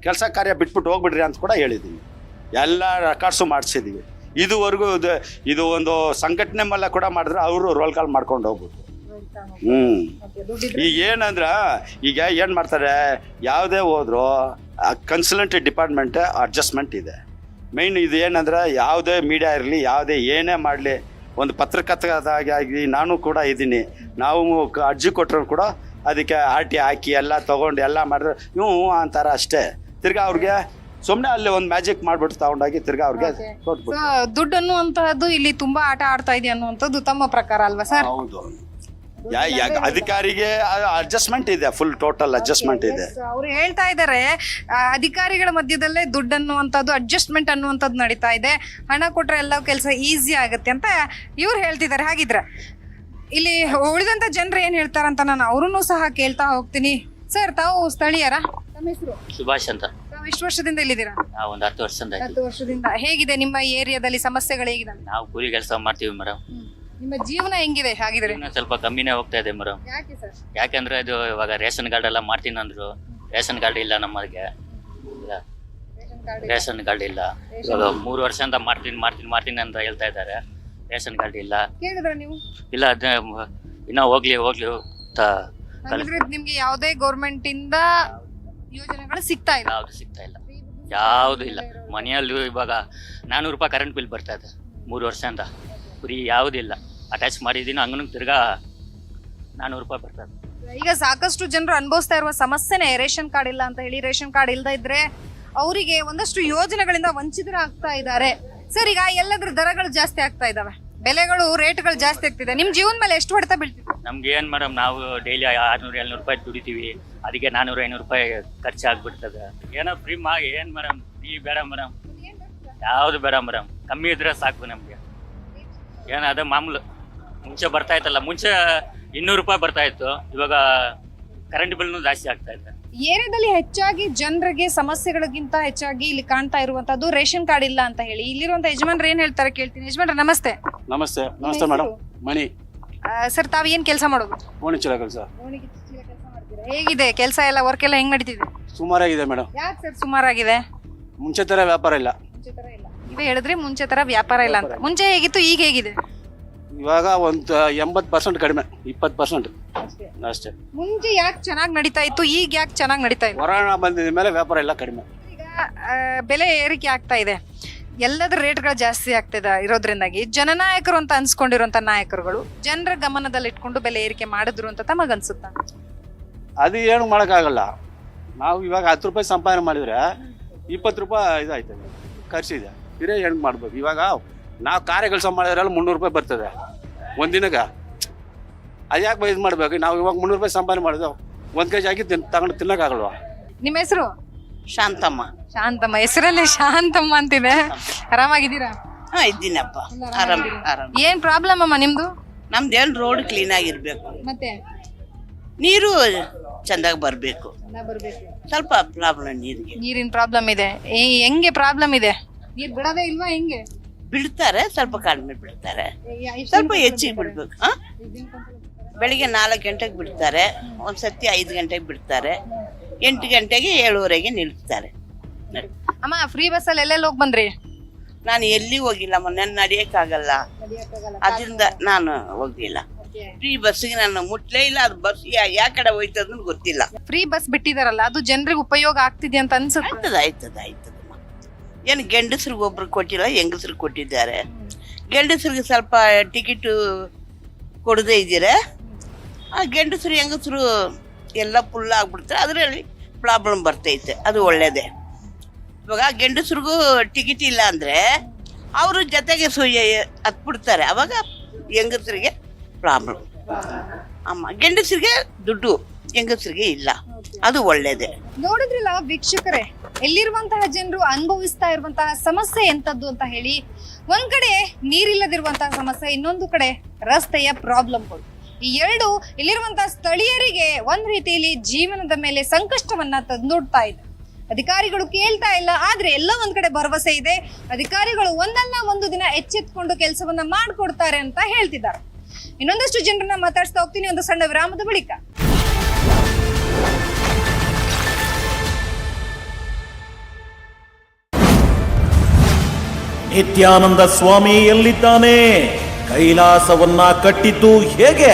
ಕೆಲಸ ಕಾರ್ಯ ಬಿಟ್ಬಿಟ್ಟು ಹೋಗ್ಬಿಡ್ರಿ ಅಂತ ಕೂಡ ಹೇಳಿದ್ದೀನಿ ಎಲ್ಲ ರೆಕಾರ್ಡ್ಸು ಮಾಡಿಸಿದ್ದೀವಿ ಇದುವರೆಗೂ ಇದು ಇದು ಒಂದು ಸಂಘಟನೆ ಮೇಲೆ ಕೂಡ ಮಾಡಿದ್ರೆ ಅವರು ರೋಲ್ ಕಾಲ್ ಮಾಡ್ಕೊಂಡು ಹೋಗ್ಬಿಟ್ಟು ಹ್ಞೂ ಈಗ ಏನಂದ್ರೆ ಈಗ ಏನು ಮಾಡ್ತಾರೆ ಯಾವುದೇ ಹೋದ್ರು ಕನ್ಸಲ್ಟೆಂಟ್ ಡಿಪಾರ್ಟ್ಮೆಂಟ್ ಅಡ್ಜಸ್ಟ್ಮೆಂಟ್ ಇದೆ. ಮೈನ್ ಇದು ಏನಂದ್ರೆ ಯಾವುದೇ ಮೀಡಿಯಾ ಇರಲಿ ಯಾವುದೇ ಏನೇ ಮಾಡಲಿ ಒಂದು ಪತ್ರಕರ್ತರಾಗಿ ನಾನು ಕೂಡ ಇದ್ದೀನಿ ನಾವು ಅರ್ಜಿ ಕೊಟ್ಟರು ಕೂಡ ಅದಕ್ಕೆ ಆರ್ ಟಿ ಹಾಕಿ ಎಲ್ಲ ತೊಗೊಂಡು ಎಲ್ಲ ಮಾಡಿದ್ರೆ. ಹ್ಞೂ ಅಂತಾರೆ ಅಷ್ಟೇ. ತಿರ್ಗಾ ಅವ್ರಿಗೆ ಸುಮ್ಮನೆ ಅಲ್ಲಿ ಒಂದು ಮ್ಯಾಜಿಕ್ ಮಾಡ್ಬಿಟ್ಟು ತಗೊಂಡೋಗಿ ತಿರ್ಗಾ ಅವ್ರಿಗೆ ಕೊಟ್ಬಿಟ್ಟು ದುಡ್ಡು ಅನ್ನುವಂಥದ್ದು ಇಲ್ಲಿ ತುಂಬ ಆಟ ಆಡ್ತಾ ಇದೆ ಅನ್ನುವಂಥದ್ದು ತಮ್ಮ ಪ್ರಕಾರ ಅಲ್ವಾ ಸರ್ ಹೌದು. ಯಾ ಯಾ- ಅಧಿಕಾರಿಗೆ ಅಡ್ಜಸ್ಟ್ಮೆಂಟ್ ಇದೆ ಫುಲ್ ಟೋಟಲ್ ಅಡ್ಜಸ್ಟ್ಮೆಂಟ್ ಇದೆ. ಅವರು ಹೇಳ್ತಾ ಇದಾರೆ ಆ, ಅಧಿಕಾರಿಗಳ ಮಧ್ಯದಲ್ಲೇ ದುಡ್ಡು ಅನ್ನುವಂಥದ್ದು ಅಡ್ಜಸ್ಟ್ಮೆಂಟ್ ಅನ್ನುವಂಥದ್ದು ನಡೀತಾ ಇದೆ. ಹಣ ಕೊಟ್ರೆ ಎಲ್ಲ ಕೆಲಸ ಈಸಿ ಆಗುತ್ತೆ ಅಂತ ಇವ್ರು ಹೇಳ್ತಿದ್ದಾರೆ ಹಾಗಿದ್ರೆ ಇಲ್ಲಿ ಉಳಿದಂತ ಜನರು ಏನ್ ಹೇಳ್ತಾರಂತ ನಾನು ಅವ್ರನ್ನೂ ಸಹ ಕೇಳ್ತಾ ಹೋಗ್ತೀನಿ. ಸರ್ ತಾವು ಸ್ಥಳೀಯರ? ತಮ್ಮ ಹೆಸರು? ಸುಭಾಷ್ ಅಂತ. ತಾವು ಎಷ್ಟು ವರ್ಷದಿಂದ ಇಲ್ಲಿದ್ದೀರಾ? ನಾವು ಒಂದು ಹತ್ತು ವರ್ಷದಿಂದ ಆಯ್ತು ಹತ್ತು ವರ್ಷದಿಂದ. ಹೇಗಿದೆ ನಿಮ್ಮ ಏರಿಯಾದಲ್ಲಿ ಸಮಸ್ಯೆಗಳು ಹೇಗಿದೆ ನಾವು ಕೂಲಿ ಕೆಲಸ ಮಾಡ್ತೀವಿ ಮೇಡಮ್. ನಿಮ್ಮ ಜೀವನ ಹೆಂಗಿದೆ? ಹಾಗಿದ್ರೆ ಇನ್ನು ಸ್ವಲ್ಪ ಕಮ್ಮಿನೇ ಹೋಗ್ತಾ ಇದೆ ಮೇಡಮ್. ಯಾಕೆ ಸರ್? ಯಾಕಂದ್ರೆ ಇದು ಇವಾಗ ರೇಷನ್ ಕಾರ್ಡ್ ಎಲ್ಲ ಮಾಡ್ತೀನಿ ಅಂದ್ರು. ರೇಷನ್ ಕಾರ್ಡ್ ಇಲ್ಲ ನಮಗೆ ಇಲ್ಲ. ರೇಷನ್ ಕಾರ್ಡ್ ಇಲ್ಲ. ಇವಾಗ ಮೂರು ವರ್ಷದಿಂದ ಮಾಡ್ತೀನಿ ಮಾಡ್ತೀನಿ ಮಾಡ್ತೀನಿ ಅಂತ ಹೇಳ್ತಾ ಇದ್ದಾರೆ. ರೇಷನ್ ಕಾರ್ಡ್ ಇಲ್ಲ. ಕೇಳಿದ್ರ ನೀವು? ಇಲ್ಲ ಅದೇ ಮ- ಇನ್ನ ಹೋಗ್ಲಿ ಹೋಗ್ಲಿ ಅಂತ ಹಾಗಿದ್ರೆ ನಿಮ್ಗೆ ಯಾವುದೇ ಗೌರ್ಮೆಂಟ್ ಇಂದ ಯೋಜನೆಗಳು ಸಿಗ್ತಾ ಇಲ್ಲ. ಯಾವ್ದು ಸಿಗ್ತಾ ಇಲ್ಲ. ಯಾವ್ದು ಇಲ್ಲ. ಮನೆಯಲ್ಲೂ ಇವಾಗ ನಾನ್ನೂರು ರೂಪಾಯಿ ಕರೆಂಟ್ ಬಿಲ್ ಬರ್ತಾ ಇದೆ. ಮೂರು ವರ್ಷದಿಂದ ಫ್ರೀ ಯಾವುದಿಲ್ಲ ಅಟ್ಯಾಚ್ ಮಾಡಿದ್ದೀನಿ ಹಂಗನು ತಿರ್ಗಾ ನಾನ್ನೂರು ರೂಪಾಯಿ ಬರ್ತದೆ ಈಗ ಸಾಕಷ್ಟು ಜನರು ಅನುಭವಿಸ್ತಾ ಇರುವ ಸಮಸ್ಯೆನೇ ರೇಷನ್ ಕಾರ್ಡ್ ಇಲ್ಲ ಅಂತ ಹೇಳಿ ರೇಷನ್ ಕಾರ್ಡ್ ಇಲ್ಲದ ಇದ್ರೆ ಅವರಿಗೆ ಒಂದಷ್ಟು ಯೋಜನೆಗಳಿಂದ ವಂಚಿತರಾಗ್ತಾ ಇದ್ದಾರೆ. ಸರ್ ಈಗ ಎಲ್ಲದ್ರ ದರಗಳು ಜಾಸ್ತಿ ಆಗ್ತಾ ಇದಾವೆ. ಬೆಲೆಗಳು ರೇಟ್ಗಳು ಜಾಸ್ತಿ ಆಗ್ತಿದೆ. ನಿಮ್ ಜೀವನ ಮೇಲೆ ಎಷ್ಟು ಹೊಡೆತ ಬೀಳ್ತಿದೆ ನಮ್ಗೆ ಏನು ಮೇಡಮ್ ನಾವು ಡೈಲಿ ಆರ್ನೂರು ಏಳ್ನೂರು ರೂಪಾಯಿ ದುಡಿತೀವಿ. ಅದಕ್ಕೆ ನಾನ್ನೂರು ಐನೂರು ರೂಪಾಯಿ ಖರ್ಚಾಗ್ಬಿಡ್ತದೆ. ಏನೋ ಫ್ರೀ ಮಾ ಏನು ಮೇಡಮ್ ಫ್ರೀ ಬೇಡ ಮೇಡಮ್. ಯಾವುದು ಬೇಡ ಮೇಡಮ್. ಕಮ್ಮಿ ಇದ್ರೆ ಸಾಕು ನಮಗೆ. ಏನು ಅದೇ ಮಾಮೂಲು. ಮುಂಚೆ ಬರ್ತಾ ಇತ್ತಲ್ಲ ಮುಂಚೆ ಇನ್ನೂರು ರೂಪಾಯಿ ಬರ್ತಾ ಇತ್ತು. ಇವಾಗ ಕರೆಂಟ್ ಬಿಲ್ನು ಜಾಸ್ತಿ ಆಗ್ತಾ ಇದೆ. ಏರಿಯಾದಲ್ಲಿ ಹೆಚ್ಚಾಗಿ ಜನರಿಗೆ ಸಮಸ್ಯೆಗಳಿಗಿಂತ ಹೆಚ್ಚಾಗಿ ಇಲ್ಲಿ ಕಾಣ್ತಾ ಇರುವಂತದ್ದು ರೇಷನ್ ಕಾರ್ಡ್ ಇಲ್ಲ ಅಂತ ಹೇಳಿ. ಇಲ್ಲಿರುವಂತ ಯಜಮಾನ್ರು ಏನ್ ಹೇಳ್ತಾರೆ ಕೇಳ್ತೀನಿ. ಯಜಮಾನ್ರ ನಮಸ್ತೆ. ನಮಸ್ತೆ ನಮಸ್ತೆ ಮೇಡಮ್. ಮಣಿ. ಸರ್ ತಾವ್ ಏನ್ ಕೆಲಸ ಮಾಡೋದು? ಓಣಿ ಚೀಲ ಕೆಲಸ ಹೇಗಿದೆ ಕೆಲಸ ಎಲ್ಲ? ವರ್ಕ್ ಎಲ್ಲ ಹೆಂಗ್ ನಡೀತಿದೆ? ಸುಮಾರಾಗಿದೆ ಮೇಡಮ್. ಯಾಕೆ ಸರ್ ಸುಮಾರಾಗಿದೆ? ಮುಂಚೆ ತರ ವ್ಯಾಪಾರ ಇಲ್ಲ. ಹೇಳಿದ್ರೆ ಮುಂಚೆ ತರ ವ್ಯಾಪಾರ ಇಲ್ಲ ಅಂತ. ಮುಂಚೆ ಹೇಗಿತ್ತು ಈಗ ಹೇಗಿದೆ? ಇವಾಗ ಒಂದು ಎಂಬತ್ತು ಪರ್ಸೆಂಟ್ ಕಡಿಮೆ ಇಪ್ಪತ್ತು ಪರ್ಸೆಂಟ್ ಅಷ್ಟೇ. ಮುಂಚೆ ಯಾಕೆ ಚೆನ್ನಾಗಿ ನಡೀತಾ ಇತ್ತು ಈಗ ಯಾಕೆ ಚೆನ್ನಾಗಿ ನಡೀತಾ ಇಲ್ಲ ಕೊರೋನಾ ಬಂದಿದ ಮೇಲೆ ವ್ಯಾಪಾರ ಎಲ್ಲ ಕಡಿಮೆ. ಈಗ ಆ, ಬೆಲೆ ಏರಿಕೆ ಆಗ್ತಾ ಇದೆ. ಎಲ್ಲದರ ರೇಟ್ಗಳು ಜಾಸ್ತಿ ಆಗ್ತಿದೆ ಇರೋದ್ರಿಂದಾಗಿ. ಜನನಾಯಕರು ಅಂತ ಅನ್ಸ್ಕೊಂಡಿರುವಂತ ನಾಯಕರುಗಳು ಜನರ ಗಮನದಲ್ಲಿ ಇಟ್ಕೊಂಡು ಬೆಲೆ ಏರಿಕೆ ಮಾಡಿದ್ರು ಅಂತ ತಮಗನ್ಸುತ್ತಾ ಅದು ಏನು ಮಾಡೋಕ್ಕಾಗಲ್ಲ. ನಾವು ಇವಾಗ ಹತ್ತು ರೂಪಾಯಿ ಸಂಪಾದನೆ ಮಾಡಿದ್ರೆ ಇಪ್ಪತ್ತು ರೂಪಾಯಿ ಇದಾಯ್ತದೆ ಖರ್ಚಿದೆ. ಇರೇ ಹೆಂಗೆ ಮಾಡ್ಬೇಕು. ಇವಾಗ ನಾವು ಕಾರ್ಯ ಕೆಲಸ ಮಾಡಿದ್ರೆಲ್ಲ ಮುನ್ನೂರು ರೂಪಾಯಿ ಬರ್ತದೆ. ಒಂದಿನಗ ಅದು ಯಾಕೆ ಇದು ಮಾಡ್ಬೇಕು? ನಾವು ಇವಾಗ ಮುನ್ನೂರು ರೂಪಾಯಿ ಸಂಪಾದನೆ ಮಾಡಿದ್ವು ಒಂದು ಕೆ ಜಿ ಹಾಕಿ ತಿನ್ ತಗೊಂಡು ತಿನ್ನೋಕ್ಕಾಗಲ್ವಾ ನಿಮ್ಮ ಹೆಸರು? ಶಾಂತಮ್ಮ. ಶಾಂತಮ್ಮ. ಹೆಸರಲ್ಲೇ ಶಾಂತಮ್ಮ ಅಂತಿದೆ. ಆರಾಮಾಗಿದ್ದೀರಾ? ಹಾ ಇದ್ದೀನಪ್ಪ. ಆರಾಮ್ ಆರಾಮ್. ಏನ್ ಪ್ರಾಬ್ಲಮ್ ಅಮ್ಮ ನಿಮ್ದು? ನಮ್ದೇನ್ ರೋಡ್ ಕ್ಲೀನ್ ಆಗಿರ್ಬೇಕು. ಮತ್ತೆ? ನೀರು ಚಂದಾಗಿ ಬರಬೇಕು. ಸ್ವಲ್ಪ ಪ್ರಾಬ್ಲಮ್ ನೀರಿಗೆ. ನೀರಿನ ಪ್ರಾಬ್ಲಮ್ ಇದೆ. ಏ- ಹೆಂಗೆ ಪ್ರಾಬ್ಲಮ್ ಇದೆ? ನೀರ್ ಬಿಡೋದೇ ಇಲ್ವಾ ಹೆಂಗೆ? ಬಿಡ್ತಾರೆ ಸ್ವಲ್ಪ ಕಡಿಮೆ ಬಿಡ್ತಾರೆ. ಸ್ವಲ್ಪ ಹೆಚ್ಚಿಗೆ ಬಿಡ್ಬೇಕು ಹಾ ಬೆಳಿಗ್ಗೆ ನಾಲ್ಕು ಗಂಟೆಗೆ ಬಿಡ್ತಾರೆ ಒಂದ್ಸತಿ ಐದು ಗಂಟೆಗೆ ಬಿಡ್ತಾರೆ. ಎಂಟು ಗಂಟೆಗೆ ಏಳುವರೆಗೆ ನಿಲ್ತಾರೆ. ಅಮ್ಮ ಫ್ರೀ ಬಸ್ಸಲ್ಲಿ ಎಲ್ಲೆಲ್ಲಿ ಹೋಗಿ ಬಂದ್ರಿ? ನಾನು ಎಲ್ಲಿ ಹೋಗಿಲ್ಲ ನನ್ನ ನಡೆಯೋಕ್ಕಾಗಲ್ಲ. ಅದರಿಂದ ನಾನು ಹೋಗಿಲ್ಲ ಫ್ರೀ ಬಸ್ಸಿಗೆ ನಾನು ಮುಟ್ಲೇ ಇಲ್ಲ ಅದು ಬಸ್ ಯಾವ ಕಡೆ ಹೋಯ್ತದ ಗೊತ್ತಿಲ್ಲ. ಫ್ರೀ ಬಸ್ ಬಿಟ್ಟಿದಾರಲ್ಲ ಅದು ಜನರಿಗೆ ಉಪಯೋಗ ಆಗ್ತಿದೆ ಅಂತ ಅನ್ಸುತ್ತೆ? ಆಯ್ತದ ಆಯ್ತದ ಆಯ್ತದಮ್ಮ ಏನು ಗಂಡಸ್ರಿಗೆ ಒಬ್ರು ಕೊಟ್ಟಿಲ್ಲ ಹೆಂಗಸ್ರಿಗೆ ಕೊಟ್ಟಿದ್ದಾರೆ. ಗಂಡಸ್ರಿಗೆ ಸ್ವಲ್ಪ ಟಿಕೆಟು ಕೊಡದೇ ಇದ್ದೀರ? ಆ ಗಂಡಸರು ಹೆಂಗಸರು ಎಲ್ಲ ಫುಲ್ ಆಗ್ಬಿಡ್ತಾರೆ. ಅದರಲ್ಲಿ ಪ್ರಾಬ್ಲಮ್ ಬರ್ತೈತೆ. ಅದು ಒಳ್ಳೇದೇ. ಇವಾಗ ಗಂಡಸ್ರಿಗೂ ಟಿಕೆಟ್ ಇಲ್ಲ ಅಂದರೆ ಅವರು ಜೊತೆಗೆ ಸುಯ್ಯ ಹತ್ಬಿಡ್ತಾರೆ. ಅವಾಗ ಹೆಂಗಸರಿಗೆ ಪ್ರಾಬ್ಲಮ್ ಅಮ್ಮ ಗಂಡಸರಿಗೆ ದುಡ್ಡು. ಹೆಂಗಸರಿಗೆ ಇಲ್ಲ. ಅದು ಒಳ್ಳೇದೇ. ನೋಡಿದ್ರಲ್ಲ ವೀಕ್ಷಕರೇ, ಎಲ್ಲಿರುವಂತಹ ಜನರು ಅನುಭವಿಸ್ತಾ ಇರುವಂತಹ ಸಮಸ್ಯೆ ಎಂತದ್ದು ಅಂತ ಹೇಳಿ, ಒಂದ್ ಕಡೆ ನೀರಿಲ್ಲದಿರುವಂತಹ ಸಮಸ್ಯೆ, ಇನ್ನೊಂದು ಕಡೆ ರಸ್ತೆಯ ಪ್ರಾಬ್ಲಮ್ಗಳು ಈ ಎರಡು ಇಲ್ಲಿರುವಂತಹ ಸ್ಥಳೀಯರಿಗೆ ಒಂದ್ ರೀತಿಯಲ್ಲಿ ಜೀವನದ ಮೇಲೆ ಸಂಕಷ್ಟವನ್ನ ತಂದೊಡ್ತಾ ಇದೆ. ಅಧಿಕಾರಿಗಳು ಕೇಳ್ತಾ ಇಲ್ಲ, ಆದ್ರೆ ಎಲ್ಲ ಒಂದ್ ಕಡೆ ಭರವಸೆ ಇದೆ. ಅಧಿಕಾರಿಗಳು ಒಂದಲ್ಲ ಒಂದು ದಿನ ಎಚ್ಚೆತ್ಕೊಂಡು ಕೆಲಸವನ್ನ ಮಾಡ್ಕೊಡ್ತಾರೆ ಅಂತ ಹೇಳ್ತಿದ್ದಾರೆ. ಇನ್ನೊಂದಷ್ಟು ಜನರನ್ನ ಮಾತಾಡ್ಸ್ತಾ ಹೋಗ್ತೀನಿ ಒಂದು ಸಣ್ಣ ವಿರಾಮದ ಬಳಿಕ. ನಿತ್ಯಾನಂದ ಸ್ವಾಮಿ ಎಲ್ಲಿದ್ದಾನೆ? ಕೈಲಾಸವನ್ನ ಕಟ್ಟಿದ್ದು ಹೇಗೆ?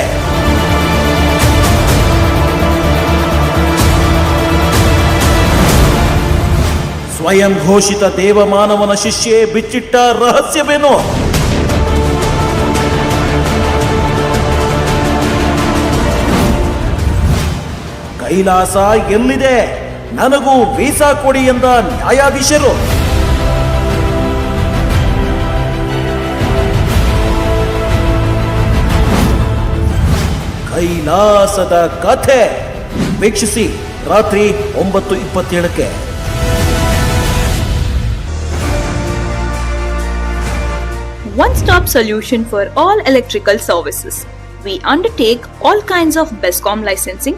ಸ್ವಯಂ ಘೋಷಿತ ದೇವಮಾನವನ ಶಿಷ್ಯೆ ಬಿಚ್ಚಿಟ್ಟ ರಹಸ್ಯವೇನು? ಕೈಲಾಸ ಎಲ್ಲಿದೆ ನನಗೂ ವೀಸಾ ಕೊಡಿ ಎಂದ ನ್ಯಾಯಾಧೀಶರು ಕೈಲಾಸದ ಕಥೆ ವೀಕ್ಷಿಸಿ ರಾತ್ರಿ ಒಂಬತ್ತು ಇಪ್ಪತ್ತೇಳಕ್ಕೆ one stop solution for all electrical services. We undertake all kinds of BESCOM licensing,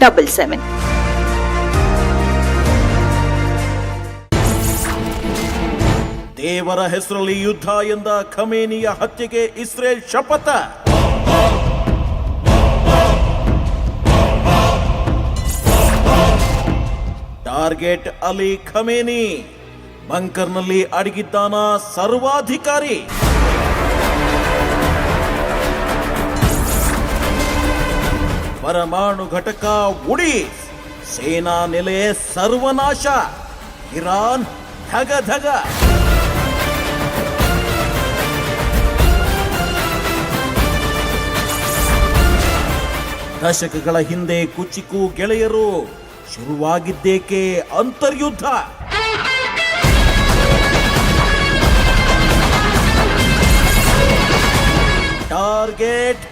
2277. ದೇವರ ಹೆಸರಲ್ಲಿ ಯುದ್ಧ ಎಂದ ಖಮೇನಿಯ ಹತ್ಯೆಗೆ ಇಸ್ರೇಲ್ ಶಪಥ. Target Ali Khamenei. ಬಂಕರ್ನಲ್ಲಿ ಅಡಗಿದ್ದಾನ ಸರ್ವಾಧಿಕಾರಿ. ಪರಮಾಣು ಘಟಕ ಉಡಿ. ಸೇನಾ ನೆಲೆ ಸರ್ವನಾಶ. ಇರಾನ್ ಧಗ ಧಗ ದಶಕಗಳ ಹಿಂದೆ ಕುಚಿಕು ಗೆಳೆಯರು ಶುರುವಾಗಿದ್ದೇಕೆ ಅಂತರ್ಯುದ್ಧ? Target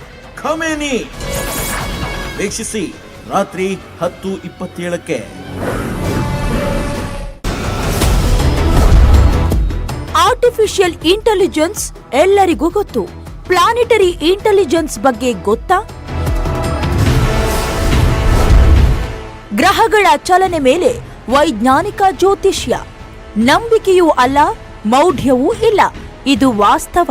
Khamenei. ವೀಕ್ಷಿಸಿ ರಾತ್ರಿ ಹತ್ತು ಇಪ್ಪತ್ತೇಳಕ್ಕೆ. ಆರ್ಟಿಫಿಷಿಯಲ್ ಇಂಟೆಲಿಜೆನ್ಸ್ ಎಲ್ಲರಿಗೂ ಗೊತ್ತು. ಪ್ಲಾನೆಟರಿ ಇಂಟೆಲಿಜೆನ್ಸ್ ಬಗ್ಗೆ ಗೊತ್ತಾ? ಗ್ರಹಗಳ ಚಲನೆ ಮೇಲೆ ವೈಜ್ಞಾನಿಕ ಜ್ಯೋತಿಷ್ಯ. ನಂಬಿಕೆಯೂ ಅಲ್ಲ, ಮೌಢ್ಯವೂ ಇಲ್ಲ. ಇದು ವಾಸ್ತವ.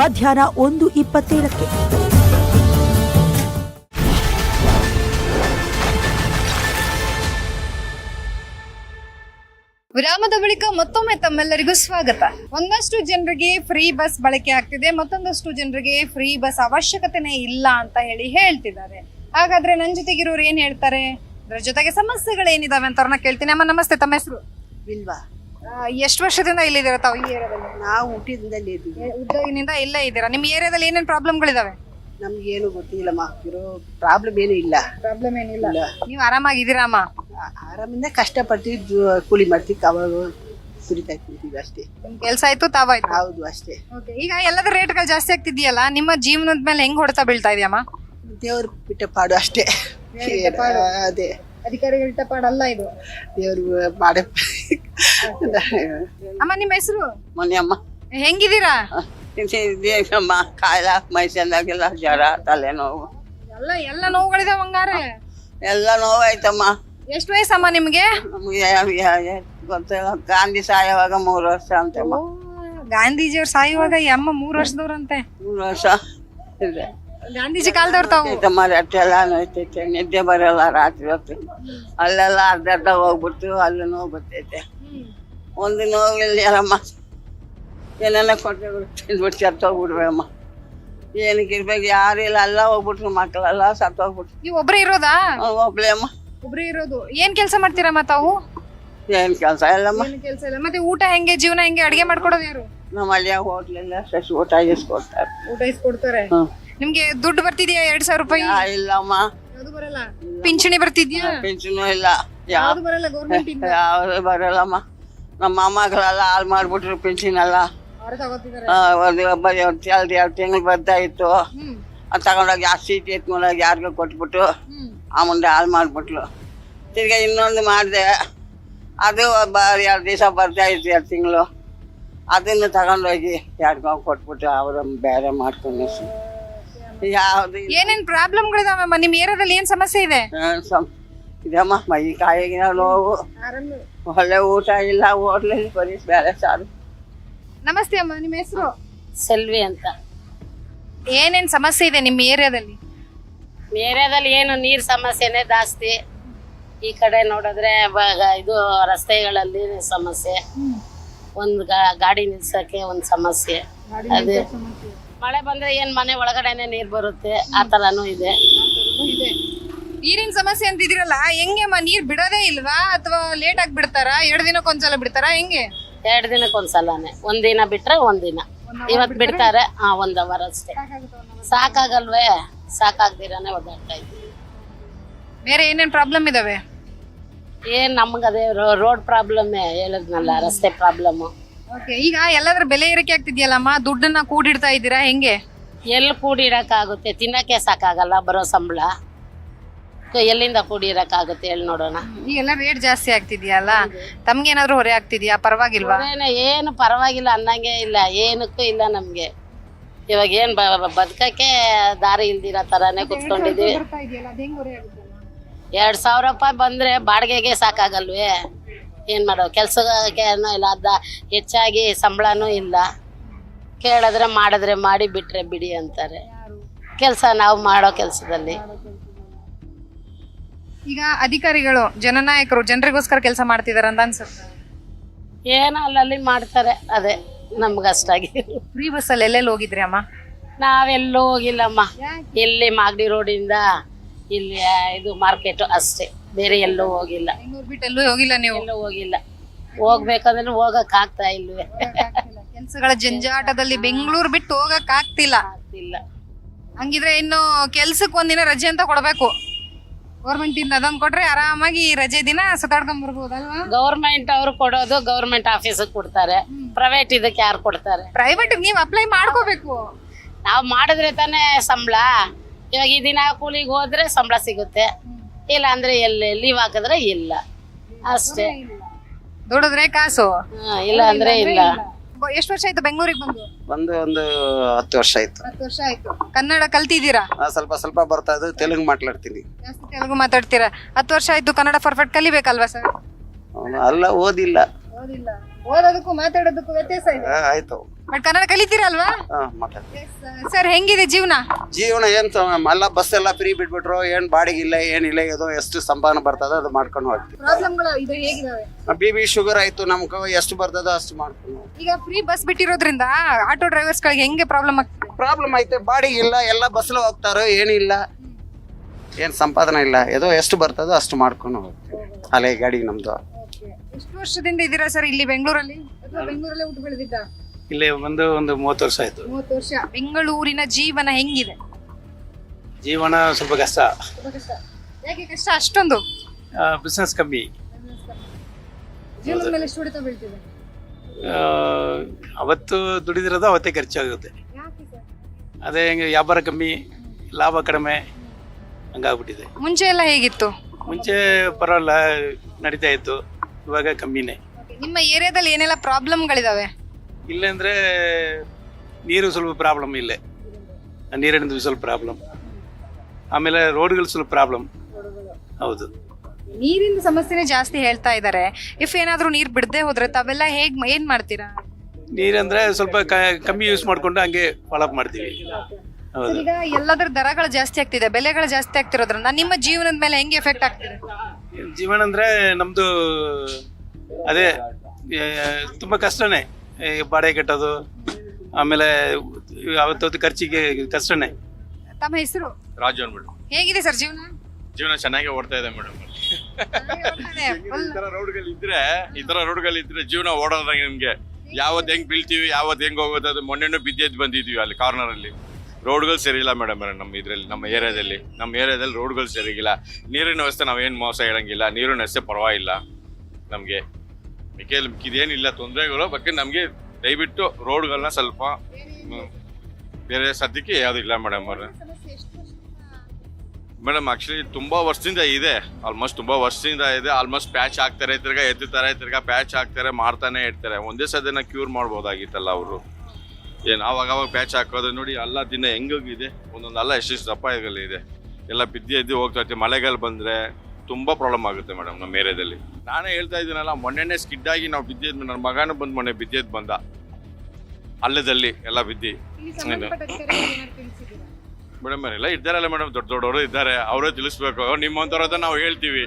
ಮಧ್ಯಾಹ್ನ ಒಂದು ಇಪ್ಪತ್ತೇಳಕ್ಕೆ. ವಿರಾಮದ ಬಳಿಕ ಮತ್ತೊಮ್ಮೆ ತಮ್ಮೆಲ್ಲರಿಗೂ ಸ್ವಾಗತ. ಒಂದಷ್ಟು ಜನರಿಗೆ ಫ್ರೀ ಬಸ್ ಬಳಕೆ ಆಗ್ತಿದೆ ಮತ್ತೊಂದಷ್ಟು ಜನರಿಗೆ ಫ್ರೀ ಬಸ್ ಅವಶ್ಯಕತೆನೇ ಇಲ್ಲ ಅಂತ ಹೇಳಿ ಹೇಳ್ತಿದ್ದಾರೆ. ಹಾಗಾದ್ರೆ ನನ್ನ ಜೊತೆಗಿರೋರು ಏನ್ ಹೇಳ್ತಾರೆ? ಅದ್ರ ಜೊತೆಗೆ ಸಮಸ್ಯೆಗಳೇನಿದಾವೆ ಅಂತ ಅವ್ರನ್ನ ಕೇಳ್ತೀನಿ. ಅಮ್ಮ ನಮಸ್ತೆ ತಮ್ಮ ಹೆಸರು? ಇಲ್ವಾ ಎಷ್ಟು ವರ್ಷದಿಂದ ಇಲ್ಲಿದ್ದೀರಾ ತಾವು ಈ ಏರಿಯಾದಲ್ಲಿ? ನಾವು ಹುಟ್ಟಿದಿಂದಲೇ ಇದ್ದೀವಿ. ಉದ್ಯೋಗಿನಿಂದ ಇಲ್ಲೇ ಇದ್ದೀರಾ? ನಿಮ್ಮ ಏರಿಯಾದಲ್ಲಿ ಏನೇನು ಪ್ರಾಬ್ಲಮ್ಗಳಿದಾವೆ? ನಮ್ಗೇನು ಗೊತ್ತಿಲ್ಲಮ್ಮ. ಇರೋ ಪ್ರಾಬ್ಲಮ್ ಏನು ಇಲ್ಲ. ಪ್ರಾಬ್ಲಮ್ ಏನಿಲ್ಲ. ನೀವು ಆರಾಮಾಗಿದ್ದೀರಾ ಅಮ್ಮ? ಆರಾಮಿಂದ ಕಷ್ಟಪಡ್ತೀವಿ ಜು- ಕೂಲಿ ಮಾಡ್ತೀವಿ ಕವಾಗ ಕುರಿತಾ ಕುಂತೀವಿ ಅಷ್ಟೇ. ಕೆಲಸ ಆಯ್ತು ತಾವಾಯ್ತು ಹೌದು ಅಷ್ಟೇ. ಈಗ ಎಲ್ಲದ ರೇಟ್ಗಳು ಜಾಸ್ತಿ ಆಗ್ತಿದೆಯಲ್ಲ ನಿಮ್ಮ ಜೀವನದ ಮೇಲೆ ಹೆಂಗ್ ಹೊಡೆತ ಬೀಳ್ತಾ ಇದೆಯಮ್ಮ? ದೇವ್ರ ಬಿಟ್ಟ ಪಾಡು ಅಷ್ಟೇ ಅದೇ. ಅಧಿಕಾರಿಗಳ ಪಾಡಲ್ಲ ಇದು. ದೇವ್ರು ಮಾಡ ಅಮ್ಮ ನಿಮ್ಮ ಹೆಸರು? ಮೊನ್ನೆ ಅಮ್ಮ ಹೆಂಗಿದ್ದೀರಾ ಅಮ್ಮ. ಕಾಯಿಲೆ ಮೈಸೂರಿನಾಗೆಲ್ಲ ಜ್ವರ ತಲೆನೋವು. ಎಲ್ಲ ಎಲ್ಲ ನೋವುಗಳಿದಾವ ಹಂಗಾರೆ? ಎಲ್ಲ ನೋವಾಯ್ತಮ್ಮ. ಎಷ್ಟು ವಯಸ್ಸಮ್ಮ ನಿಮ್ಗೆ? ಗೊತ್ತಿಲ್ಲ ಗಾಂಧಿ ಸಾಯುವಾಗ ಮೂರು ವರ್ಷ ಅಂತಮ್ಮ ಗಾಂಧೀಜಿಯವ್ರು ಸಾಯುವಾಗ ಈ ಅಮ್ಮ ಮೂರ್ ವರ್ಷದವ್ರಂತೆ. ಮೂರು ವರ್ಷ ಇದೆ. ಗಾಂಧೀಜಿ ಕಾಲದವ್ರು ತಾವು. ಎಲ್ಲ ನೋಯ್ತೈತೆ ನಿದ್ದೆ ಬರಲ್ಲ ರಾತ್ರಿ ಹೊತ್ತು. ಅಲ್ಲೆಲ್ಲ ಅರ್ಧ ಅರ್ಧ ಹೋಗ್ಬಿಡ್ತೀವಿ ಅಲ್ಲಿ ನೋವು ಬರ್ತೈತೆ. ಒಂದು ನೋವಿಲ್ಲ ಅಲ್ಲಮ್ಮ ಏನೆಲ್ಲ ಕೊಟ್ಟೆ ತಿಂದ್ಬಿಟ್ಟು ಸತ್ತೋಗ್ಬಿಡ್ವೆ ಅಮ್ಮ. ಏನಕ್ಕೆ ಇರ್ಬೇಕು ಯಾರು ಇಲ್ಲ ಎಲ್ಲ ಹೋಗ್ಬಿಟ್ರು ಮಕ್ಕಳೆಲ್ಲ ಸತ್ತೋಗ್ಬಿಟ್ರು ನೀವು ಒಬ್ರೇ ಇರೋದಾ? ಒಬ್ಳೆ ಅಮ್ಮ. ಒಬ್ರೇ ಇರೋದು. ಏನ್ ಕೆಲಸ ಮಾಡ್ತೀರಮ್ಮ ತಾವು? ಏನು ಕೆಲಸ ಇಲ್ಲಮ್ಮ. ಕೆಲಸ ಇಲ್ಲ. ಮತ್ತೆ ಊಟ ಹೆಂಗೆ ಜೀವನ ಹೆಂಗೆ? ಅಡಿಗೆ ಮಾಡ್ಕೊಡೋದು ಯಾರು? ನಮ್ಮ ಅಲ್ಲಿಯ ಹೋಟ್ಲೆಲ್ಲ ಫ್ರೆಶ್ ಊಟ ಇಸ್ಕೊಡ್ತಾರೆ. ಊಟ ಇಸ್ಕೊಡ್ತಾರೆ. ನಿಮ್ಗೆ ದುಡ್ಡು ಬರ್ತಿದ್ಯಾ ಎರಡ್ ಸಾವಿರ ರೂಪಾಯಿ? ಯಾ ಇಲ್ಲಮ್ಮ. ಯಾವ್ದು ಬರಲ್ಲ? ಪಿಂಚಣಿ ಬರ್ತಿದ್ಯಾ? ಪಿಂಚಣಿ ಇಲ್ಲ. ಯಾವ ಯಾವ್ದು ಬರಲ್ಲ ಗೌರ್ಮೆಂಟ್ ಇಂದ? ಯಾವುದು ಬರಲ್ಲಮ್ಮ. ನಮ್ಮ ಮೊಮ್ಮಗಳೆಲ್ಲ ಹಾಳು ಮಾಡ್ಬಿಟ್ರು ಪಿಂಚಣಿ ಅಲ್ಲ ತಗೋತಿದಾರೆ ಆ, ಒಂದು ಒಬ್ಬ ಎರಡು ಎರಡು ತಿಂಗಳು ಬರ್ತಾ ಇತ್ತು. ಹ್ಮ್. ಅದು ತಗೊಂಡೋಗಿ ಆ ಸೀಟ್ ಎತ್ಕೊಂಡೋಗಿ ಯಾರಿಗೋ ಕೊಟ್ಬಿಟ್ಟು ಹ್ಮ್. ಆ ಮುಂದೆ ಹಾಳು ಮಾಡಿಬಿಟ್ಲು. ತಿರ್ಗಾ ಇನ್ನೊಂದು ಮಾಡಿದೆ. ಅದು ಒಬ್ಬ ಎರಡು ದಿವಸ ಬರ್ತಾ ಇತ್ತು ಎರಡು ತಿಂಗಳು. ಅದನ್ನು ತಗೊಂಡೋಗಿ ಯಾರಿಗೋ ಕೊಟ್ಬಿಟ್ಟು ಅವರು ಬೇರೆ ಮಾಡ್ಕೊಂಡು ಯಾವುದು ಏನೇನ್ ಪ್ರಾಬ್ಲಮ್ಗಳಿದಾವಮ್ಮ ನಿಮ್ ಏರಿಯಾದಲ್ಲಿ ಏನ್ ಸಮಸ್ಯೆ ಇದೆ? ಇದಮ್ಮ ಮೈ ಕಾಯಿಗಿನ ನೋವು. ಒಳ್ಳೆ ಊಟ ಇಲ್ಲ ಹೋಟ್ಲಲ್ಲಿ ಬರೀ ಬೇಳೆ ಸಾರು. ನಮಸ್ತೆ ಅಮ್ಮ ನಿಮ್ಮ ಹೆಸರು? ಸೆಲ್ವಿ ಅಂತ. ಏನೇನ್ ಸಮಸ್ಯೆ ಇದೆ ನಿಮ್ಮ ಏರಿಯಾದಲ್ಲಿ? ಏರಿಯಾದಲ್ಲಿ ಏನು ನೀರ್ ಸಮಸ್ಯೆನೇ ಜಾಸ್ತಿ. ಈ ಕಡೆ ನೋಡಿದ್ರೆ ಬ- ಇದು ರಸ್ತೆಗಳಲ್ಲಿ ಸಮಸ್ಯೆ. ಒಂದು ಗಾಡಿ ನಿಲ್ಸಕ್ಕೆ ಒಂದು ಸಮಸ್ಯೆ. ಅದೇ. ಮಳೆ ಬಂದ್ರೆ ಏನ್ ಮನೆ ಒಳಗಡೆನೆ ನೀರ್ ಬರುತ್ತೆ? ಆ ತರಾನು ಇದೆ. ನೀರಿನ ಸಮಸ್ಯೆ ಅಂತ ಇದಿರಲ್ಲ ಹೆಂಗೆ ನೀರ್ ಬಿಡೋದೇ ಇಲ್ವಾ? ಅಥವಾ ಲೇಟ್ ಆಗಿ ಬಿಡ್ತಾರಾ? ದಿನಕ್ಕೆ ಒಂದ್ಸಲ ಬಿಡ್ತಾರಾ? ಹೆಂಗೆ? ಎರಡು ದಿನಕ್ಕೆ ಒಂದ್ಸಲನೆ. ಒಂದಿನ ಬಿಟ್ರೆ ಒಂದಿನ ಇವತ್ ಬಿಡ್ತಾರೆ ಹಾ ಒಂದ್ ಅವರ್ ಅಷ್ಟೇ. ಸಾಕಾಗಲ್ವೇ? ಸಾಕಾಗ್ದಿರಾನೆ ಓಡಾಡ್ತಾ ಇದ್ವಿ ಬೇರೆ ಏನೇನ್ ಪ್ರಾಬ್ಲಮ್ ಇದಾವೆ? ಏನ್ ನಮ್ಗದೇ ರೋಡ್ ಪ್ರಾಬ್ಲಮ್ ಹೇಳದ್ನಲ್ಲ ರಸ್ತೆ ಪ್ರಾಬ್ಲಮ್ಮು ಓಕೆ ಈಗ ಎಲ್ಲಾದ್ರ ಬೆಲೆ ಏರಿಕೆ ಆಗ್ತಿದ್ಯಲ್ಲಮ್ಮ? ದುಡ್ಡನ್ನ ಕೂಡಿಡ್ತಾ ಇದ್ದೀರಾ? ಹೆಂಗೆ? ಎಲ್ಲಿ ಕೂಡಿಡಕ್ಕಾಗುತ್ತೆ? ತಿನ್ನಕ್ಕೆ ಸಾಕಾಗಲ್ಲ ಬರೋ ಸಂಬಳ. ಎಲ್ಲಿಂದ ಕೂಡಿರಕ್ಕಾಗುತ್ತೆ ಹೇಳಿ ನೋಡೋಣ. ಈಗೆಲ್ಲ ರೇಟ್ ಜಾಸ್ತಿ ಆಗ್ತಿದ್ಯಲ್ಲ? ತಮ್ಗೇನಾದ್ರೂ ಹೊರೆ ಆಗ್ತಿದ್ಯಾ? ಪರವಾಗಿಲ್ವಾ? ಏನು ಏನು ಪರವಾಗಿಲ್ಲ ಅನ್ನಂಗೆ ಇಲ್ಲ ಏನಕ್ಕೂ ಇಲ್ಲ ನಮ್ಗೆ. ಇವಾಗ ಏನ್ ಬದ್ಕಕ್ಕೆ ದಾರಿ ಇಲ್ದಿರೋ ತರಾನೇ ಕುತ್ಕೊಂಡಿದ್ವಿ ಎರಡ್ ಸಾವಿರ ರೂಪಾಯಿ ಬಂದ್ರೆ ಬಾಡಿಗೆಗೆ ಸಾಕಾಗಲ್ವೇ? ಏನ್ ಮಾಡೋ ಕೆಲ್ಸಕ್ಕೆ ಏನೂ ಇಲ್ಲ. ಅದ ಹೆಚ್ಚಾಗಿ ಸಂಬಳನೂ ಇಲ್ಲ. ಕೇಳಿದ್ರೆ ಮಾಡಿದ್ರೆ ಮಾಡಿ ಬಿಟ್ರೆ ಬಿಡಿ ಅಂತಾರೆ. ಕೆಲಸ ನಾವು ಮಾಡೋ ಕೆಲಸದಲ್ಲಿ. ಈಗ ಅಧಿಕಾರಿಗಳು ಜನನಾಯಕರು ಜನರಿಗೋಸ್ಕರ ಕೆಲಸ ಮಾಡ್ತಿದಾರ ಅಂತ ಅನ್ಸುತ್ತೆ. ಏನೋ ಅಲ್ಲಲ್ಲಿ ಮಾಡ್ತಾರೆ. ಅದೇ ನಮ್ಗೆ ಅಷ್ಟಾಗಿ ಫ್ರೀ ಬಸ್ಸಲ್ಲಿ ಎಲ್ಲೆಲ್ಲಿ ಹೋಗಿದ್ರಿ ಅಮ್ಮ? ನಾವೆಲ್ಲೂ ಹೋಗಿಲ್ಲಮ್ಮ. ಇಲ್ಲಿ ಮಾಗಡಿ ರೋಡಿಂದ ಇಲ್ಲಿ ಇದು ಮಾರ್ಕೆಟ್ ಅಷ್ಟೇ. ಬೇರೆ ಎಲ್ಲೂ ಹೋಗಿಲ್ಲ. ಬೆಂಗಳೂರು ಬಿಟ್ಟು ಎಲ್ಲೂ ಹೋಗಿಲ್ಲ ನೀವು? ಎಲ್ಲೂ ಹೋಗಿಲ್ಲ. ಹೋಗ್ಬೇಕಂದ್ರೆ ಹೋಗಕ್ ಆಗ್ತಾ ಇಲ್ವೇ ಕೆಲ್ಸಗಳ ಜಂಜಾಟದಲ್ಲಿ ಬೆಂಗಳೂರು ಬಿಟ್ಟು ಹೋಗಕ್ ಆಗ್ತಿಲ್ಲ. ಆಗ್ತಿಲ್ಲ ಹಂಗಿದ್ರೆ ಇನ್ನು ಕೆಲ್ಸಕ್ಕೆ ಒಂದಿನ ರಜೆ ಅಂತ ಕೊಡ್ಬೇಕು. ಗೌರ್ಮೆಂಟ್ ಇಂದ ಅದೊಂದು ಕೊಟ್ರೆ ಆರಾಮಾಗಿ ಈ ರಜೆ ದಿನ ಸುತ್ತಾಡ್ಕೊಂಡ್ ಬರ್ಬೋದಲ್ವಾ? ಗೌರ್ಮೆಂಟ್ ಅವರು ಕೊಡೋದು ಗೌರ್ಮೆಂಟ್ ಆಫೀಸಿಗೆ ಕೊಡ್ತಾರೆ. ಪ್ರೈವೇಟ್ ಇದಕ್ಕೆ ಯಾರು ಕೊಡ್ತಾರೆ? ಪ್ರೈವೇಟ್ ನೀವು ಅಪ್ಲೈ ಮಾಡ್ಕೋಬೇಕು. ನಾವು ಮಾಡಿದ್ರೆ ತಾನೇ ಸಂಬಳ. ಇವಾಗ ಈ ದಿನ ಕೂಲಿಗೆ ಹೋದ್ರೆ ಸಂಬಳ ಸಿಗುತ್ತೆ. ಇಲ್ಲ ಅಂದ್ರೆ ಎಲ್ಲಿ ಲೀವ್ ಹಾಕಿದ್ರೆ ಇಲ್ಲ. ಅಷ್ಟೇ. ದುಡಿದ್ರೆ ಕಾಸು. ಹಾ, ಇಲ್ಲ ಅಂದ್ರೆ ಇಲ್ಲ ಎಷ್ಟು ವರ್ಷ ಆಯ್ತು ಬೆಂಗಳೂರಿಗೆ ಬಂದು? ಬಂದು ಒಂದು ಹತ್ತು ವರ್ಷ ಆಯ್ತು. ಹತ್ತು ವರ್ಷ ಆಯ್ತು. ಕನ್ನಡ ಕಲ್ತಿದ್ದೀರಾ? ಆ, ಸ್ವಲ್ಪ ಸ್ವಲ್ಪ ಬರ್ತಾ ಇದ್ದು ತೆಲುಗು ಮಾತಾಡ್ತೀನಿ. ಜಾಸ್ತಿ ತೆಲುಗು ಮಾತಾಡ್ತೀರಾ? ಹತ್ತು ವರ್ಷ ಆಯ್ತು ಕನ್ನಡ ಪರ್ಫೆಕ್ಟ್ ಕಲಿಬೇಕಲ್ವಾ ಸರ್ ಅವ್ನು ಅಲ್ಲ ಓದಿಲ್ಲ. ಓದಿಲ್ಲ. ಓದೋದಕ್ಕೂ ಮಾತಾಡೋದಕ್ಕೂ ವ್ಯತ್ಯಾಸ ಇದೆ. ಆ, ಆಯ್ತು. ಬಟ್ ಕನ್ನಡ ಕಲಿತೀರಲ್ವಾ? ಹಾ ಮಾತಾಡ. ಸರ್ ಹೆಂಗಿದೆ ಜೀವನ? ಜೀವನ ಏನ್ ಸ- ಎಲ್ಲ ಬಸ್ ಎಲ್ಲ ಫ್ರೀ ಬಿಟ್ಬಿಟ್ರು ಏನ್ ಬಾಡಿಗೆ ಇಲ್ಲ ಏನಿಲ್ಲ ಇದು ಎಷ್ಟು ಸಂಪಾದನೆ ಬರ್ತದ ಅದು ಮಾಡ್ಕೊಂಡು ಹೋಗ್ತೀವಿ. ಪ್ರಾಬ್ಲಮ್ಗಳು ಇದು ಹೇಗಿದಾವೆ? ಬಿ ಬಿ ಶುಗರ್ ಆಯ್ತು ನಮ್ಗೆ ಎಷ್ಟು ಬರ್ತದೋ ಅಷ್ಟು ಮಾಡ್ಕೊಂಡು ಈಗ ಫ್ರೀ ಬಸ್ ಬಿಟ್ಟಿರೋದ್ರಿಂದ ಆಟೋ ಡ್ರೈವರ್ಸ್ ಗಳಿಗೆ ಹೆಂಗೆ ಪ್ರಾಬ್ಲಮ್ ಆಗ್ತಿದೆ? ಪ್ರಾಬ್ಲಮ್ ಐತೆ ಬಾಡಿಗೆ ಇಲ್ಲ ಎಲ್ಲ ಬಸ್ಲು ಹೋಗ್ತಾರೋ ಏನಿಲ್ಲ ಏನ್ ಸಂಪಾದನೆ ಇಲ್ಲ ಏದೋ ಎಷ್ಟು ಬರ್ತದೋ ಅಷ್ಟು ಮಾಡ್ಕೊಂಡು ಹೋಗ್ತೀವಿ. ಅಲೆ ಗಾಡಿ ನಮ್ದು. ಎಷ್ಟು ವರ್ಷದಿಂದ ಇದ್ದೀರಾ ಸರ್ ಇಲ್ಲಿ ಬೆಂಗಳೂರಲ್ಲಿ? ಅಥವಾ ಬೆಂಗಳೂರಲ್ಲೇ ಹುಟ್ಟು ಬೆಳೆದಿದ್ದ? ಇಲ್ಲಿ ಬಂದು ಒಂದು ಮೂವತ್ತು ವರ್ಷ ಆಯ್ತು. ಮೂವತ್ತು ವರ್ಷ. ಬೆಂಗಳೂರಿನ ಜೀವನ ಹೆಂಗಿದೆ? ಜೀವನ ಸ್ವಲ್ಪ ಕಷ್ಟ. ತುಂಬಾ ಕಷ್ಟ. ಯಾಕೆ ಕಷ್ಟ? ಅಷ್ಟೊಂದು? ಬಿಸ್ನೆಸ್ ಕಮ್ಮಿ. ಜೀವನದ ಮೇಲೆ ಎಷ್ಟು ಹೊಡೆತ ಬೀಳ್ತಿದೆ? ಆ, ಅವತ್ತು ದುಡಿದಿರೋದು ಅವತ್ತೇ ಖರ್ಚಾಗುತ್ತೆ. ಯಾಕೆ ಸರ್? ಅದೇ ಹೆಂಗೆ ವ್ಯಾಪಾರ ಕಮ್ಮಿ ಲಾಭ ಕಡಿಮೆ ಹಂಗಾಗ್ಬಿಟ್ಟಿದೆ. ಮುಂಚೆ ಎಲ್ಲ ಹೇಗಿತ್ತು? ಮುಂಚೆ ಪರವಾಗಿಲ್ಲ ನಡೀತಾ ಇತ್ತು. ಇವಾಗ ಕಮ್ಮಿನೇ. ನಿಮ್ಮ ಏರಿಯಾದಲ್ಲಿ ಏನೆಲ್ಲ ಪ್ರಾಬ್ಲಮ್ಗಳಿದಾವೆ? ಇಲ್ಲಂದ್ರೆ ನೀರು ಸ್ವಲ್ಪ ಪ್ರಾಬ್ಲಮ್ ಇಲ್ಲೇ. ನೀರಿನದು ಸ್ವಲ್ಪ ಪ್ರಾಬ್ಲಮ್. ಆಮೇಲೆ ರೋಡ್ಗಳು ಸ್ವಲ್ಪ ಪ್ರಾಬ್ಲಮ್. ಹೌದು. ನೀರಿನ ಸಮಸ್ಯೆನೇ ಜಾಸ್ತಿ ಹೇಳ್ತಾ ಇದ್ದಾರೆ ಇಫ್ ಏನಾದ್ರೂ ನೀರ್ ಬಿಡದೆ ಹೋದ್ರೆ ತಾವೆಲ್ಲ ಹೇಗ್ ಏನ್ ಮಾಡ್ತೀರಾ? ನೀರಂದ್ರೆ ಸ್ವಲ್ಪ ಕ- ಕಮ್ಮಿ ಯೂಸ್ ಮಾಡ್ಕೊಂಡು ಹಂಗೆ ಫಾಲೋಅಪ್ ಮಾಡ್ತೀವಿ. ಹೌದು. ಈಗ ಎಲ್ಲದರ ದರಗಳು ಜಾಸ್ತಿ ಆಗ್ತಿದೆ ಬೆಲೆಗಳು ಜಾಸ್ತಿ ಆಗ್ತಿರೋದ್ರಿಂದ ನಿಮ್ಮ ಜೀವನದ ಮೇಲೆ ಹೆಂಗೆ ಎಫೆಕ್ಟ್ ಆಗ್ತಿದೆ? ಜೀವನ ಅಂದ್ರೆ ನಮ್ದು ಅದೇ ತುಂಬಾ ಕಷ್ಟನೇ. ಈ ಬಾಡಿಗೆ ಕಟ್ಟೋದು ಆಮೇಲೆ ಅವತ್ತು ಖರ್ಚಿಗೆ ಕಷ್ಟನೇ. ತಮ್ಮ ಹೆಸರು? ರಾಜು ಅನ್ಬಿಟ್ಟು ಹೇಗಿದೆ ಸರ್ ಜೀವನ? ಜೀವನ ಚೆನ್ನಾಗಿ ಓಡ್ತಾ ಇದೆ ಮೇಡಮ್. [laughs] ಈ ತರ ರೋಡ್ಗಳು ಇದ್ರೆ ಈ ತರ ರೋಡ್ಗಳು ಇದ್ರೆ ಜೀವನ ಓಡೋದಂಗೆ ನಿಮ್ಗೆ. ಯಾವತ್ತು ಹೆಂಗ್ ಬೀಳ್ತೀವಿ ಯಾವತ್ತು ಹೆಂಗ್ ಹೋಗೋದು ಅದು ಮೊನ್ನೆನೂ ಬಿದ್ದೆದ್ದು ಬಂದಿದ್ವಿ ಅಲ್ಲಿ ಕಾರ್ನರ್ ಅಲ್ಲಿ. ರೋಡ್ಗಳು ಸರಿಯಿಲ್ಲ ಮೇಡಮ್ ನಮ್ಮ ಇದರಲ್ಲಿ, ನಮ್ಮ ಏರಿಯಾದಲ್ಲಿ. ನಮ್ಮ ಏರಿಯಾದಲ್ಲಿ ರೋಡ್ಗಳು ಸರಿಗಿಲ್ಲ. ನೀರಿನ ವ್ಯವಸ್ಥೆ ನಾವೇನು ಮೋಸ ಹೇಳಂಗಿಲ್ಲ. ನೀರಿನ ವ್ಯವಸ್ಥೆ ಪರವಾಗಿಲ್ಲ ನಮಗೆ. ಮಿಕ್ಕೇಲ್ ಮಿಕ್ಕಿದೇನಿಲ್ಲ ತೊಂದರೆಗಳು ಬಗ್ಗೆ ನಮಗೆ ದಯವಿಟ್ಟು ರೋಡ್ಗಳನ್ನ ಸ್ವಲ್ಪ ಬೇರೆ ಸದ್ಯಕ್ಕೆ ಯಾವುದೂ ಇಲ್ಲ ಮೇಡಮ್ ಅವ್ರೆ. ಮೇಡಮ್ ಆಕ್ಚುಲಿ ತುಂಬ ವರ್ಷದಿಂದ ಇದೆ ಆಲ್ಮೋಸ್ಟ್ ತುಂಬ ವರ್ಷದಿಂದ ಇದೆ. ಆಲ್ಮೋಸ್ಟ್ ಪ್ಯಾಚ್ ಹಾಕ್ತಾರೆ ತಿರ್ಗಾ ಎತ್ತುತ್ತಾರೆ ತಿರ್ಗಾ ಪ್ಯಾಚ್ ಹಾಕ್ತಾರೆ ಮಾಡ್ತಾನೆ ಇರ್ತಾರೆ. ಒಂದೇ ಸದನ ಕ್ಯೂರ್ ಮಾಡ್ಬೋದಾಗಿತ್ತಲ್ಲ ಅವರು. ಏನು ಅವಾಗ ಅವಾಗ ಪ್ಯಾಚ್ ಹಾಕೋದು ನೋಡಿ ಎಲ್ಲ ದಿನ ಹೆಂಗೋಗಿದೆ ಒಂದೊಂದು ಅಲ್ಲ ಎಷ್ಟೆಷ್ಟು ಅಪಾಯಗಳು ಇದೆ. ಎಲ್ಲ ಬಿದ್ದು ಎದ್ದು ಹೋಗ್ತಾ ಇರ್ತೀವಿ. ಮಳೆಗಾಲ ಬಂದರೆ ತುಂಬ ಪ್ರಾಬ್ಲಮ್ ಆಗುತ್ತೆ ಮೇಡಮ್ ನಮ್ಮ ಏರಿಯಾದಲ್ಲಿ. ನಾನೇ ಹೇಳ್ತಾ ಇದ್ದೀನಲ್ಲ ಮೊನ್ನೆನೇ ಸ್ಕಿಡ್ ಆಗಿ ನಾವು ಬಿದ್ದಿದ್ ನನ್ನ ಮಗನೂ ಬಂದು ಮೊನ್ನೆ ಬಿದ್ದೆದ್ದು ಬಂದ. ಅಲ್ಲದಲ್ಲಿ ಎಲ್ಲ ಬಿದ್ದು. ಮೇಡಮ್ ಎಲ್ಲ ಇದ್ದಾರಲ್ಲ ಮೇಡಮ್ ದೊಡ್ಡ ದೊಡ್ಡವರು ಇದ್ದಾರೆ ಅವರೇ ತಿಳಿಸ್ಬೇಕು. ನಿಮ್ಮಂಥವ್ರದ ನಾವು ಹೇಳ್ತೀವಿ.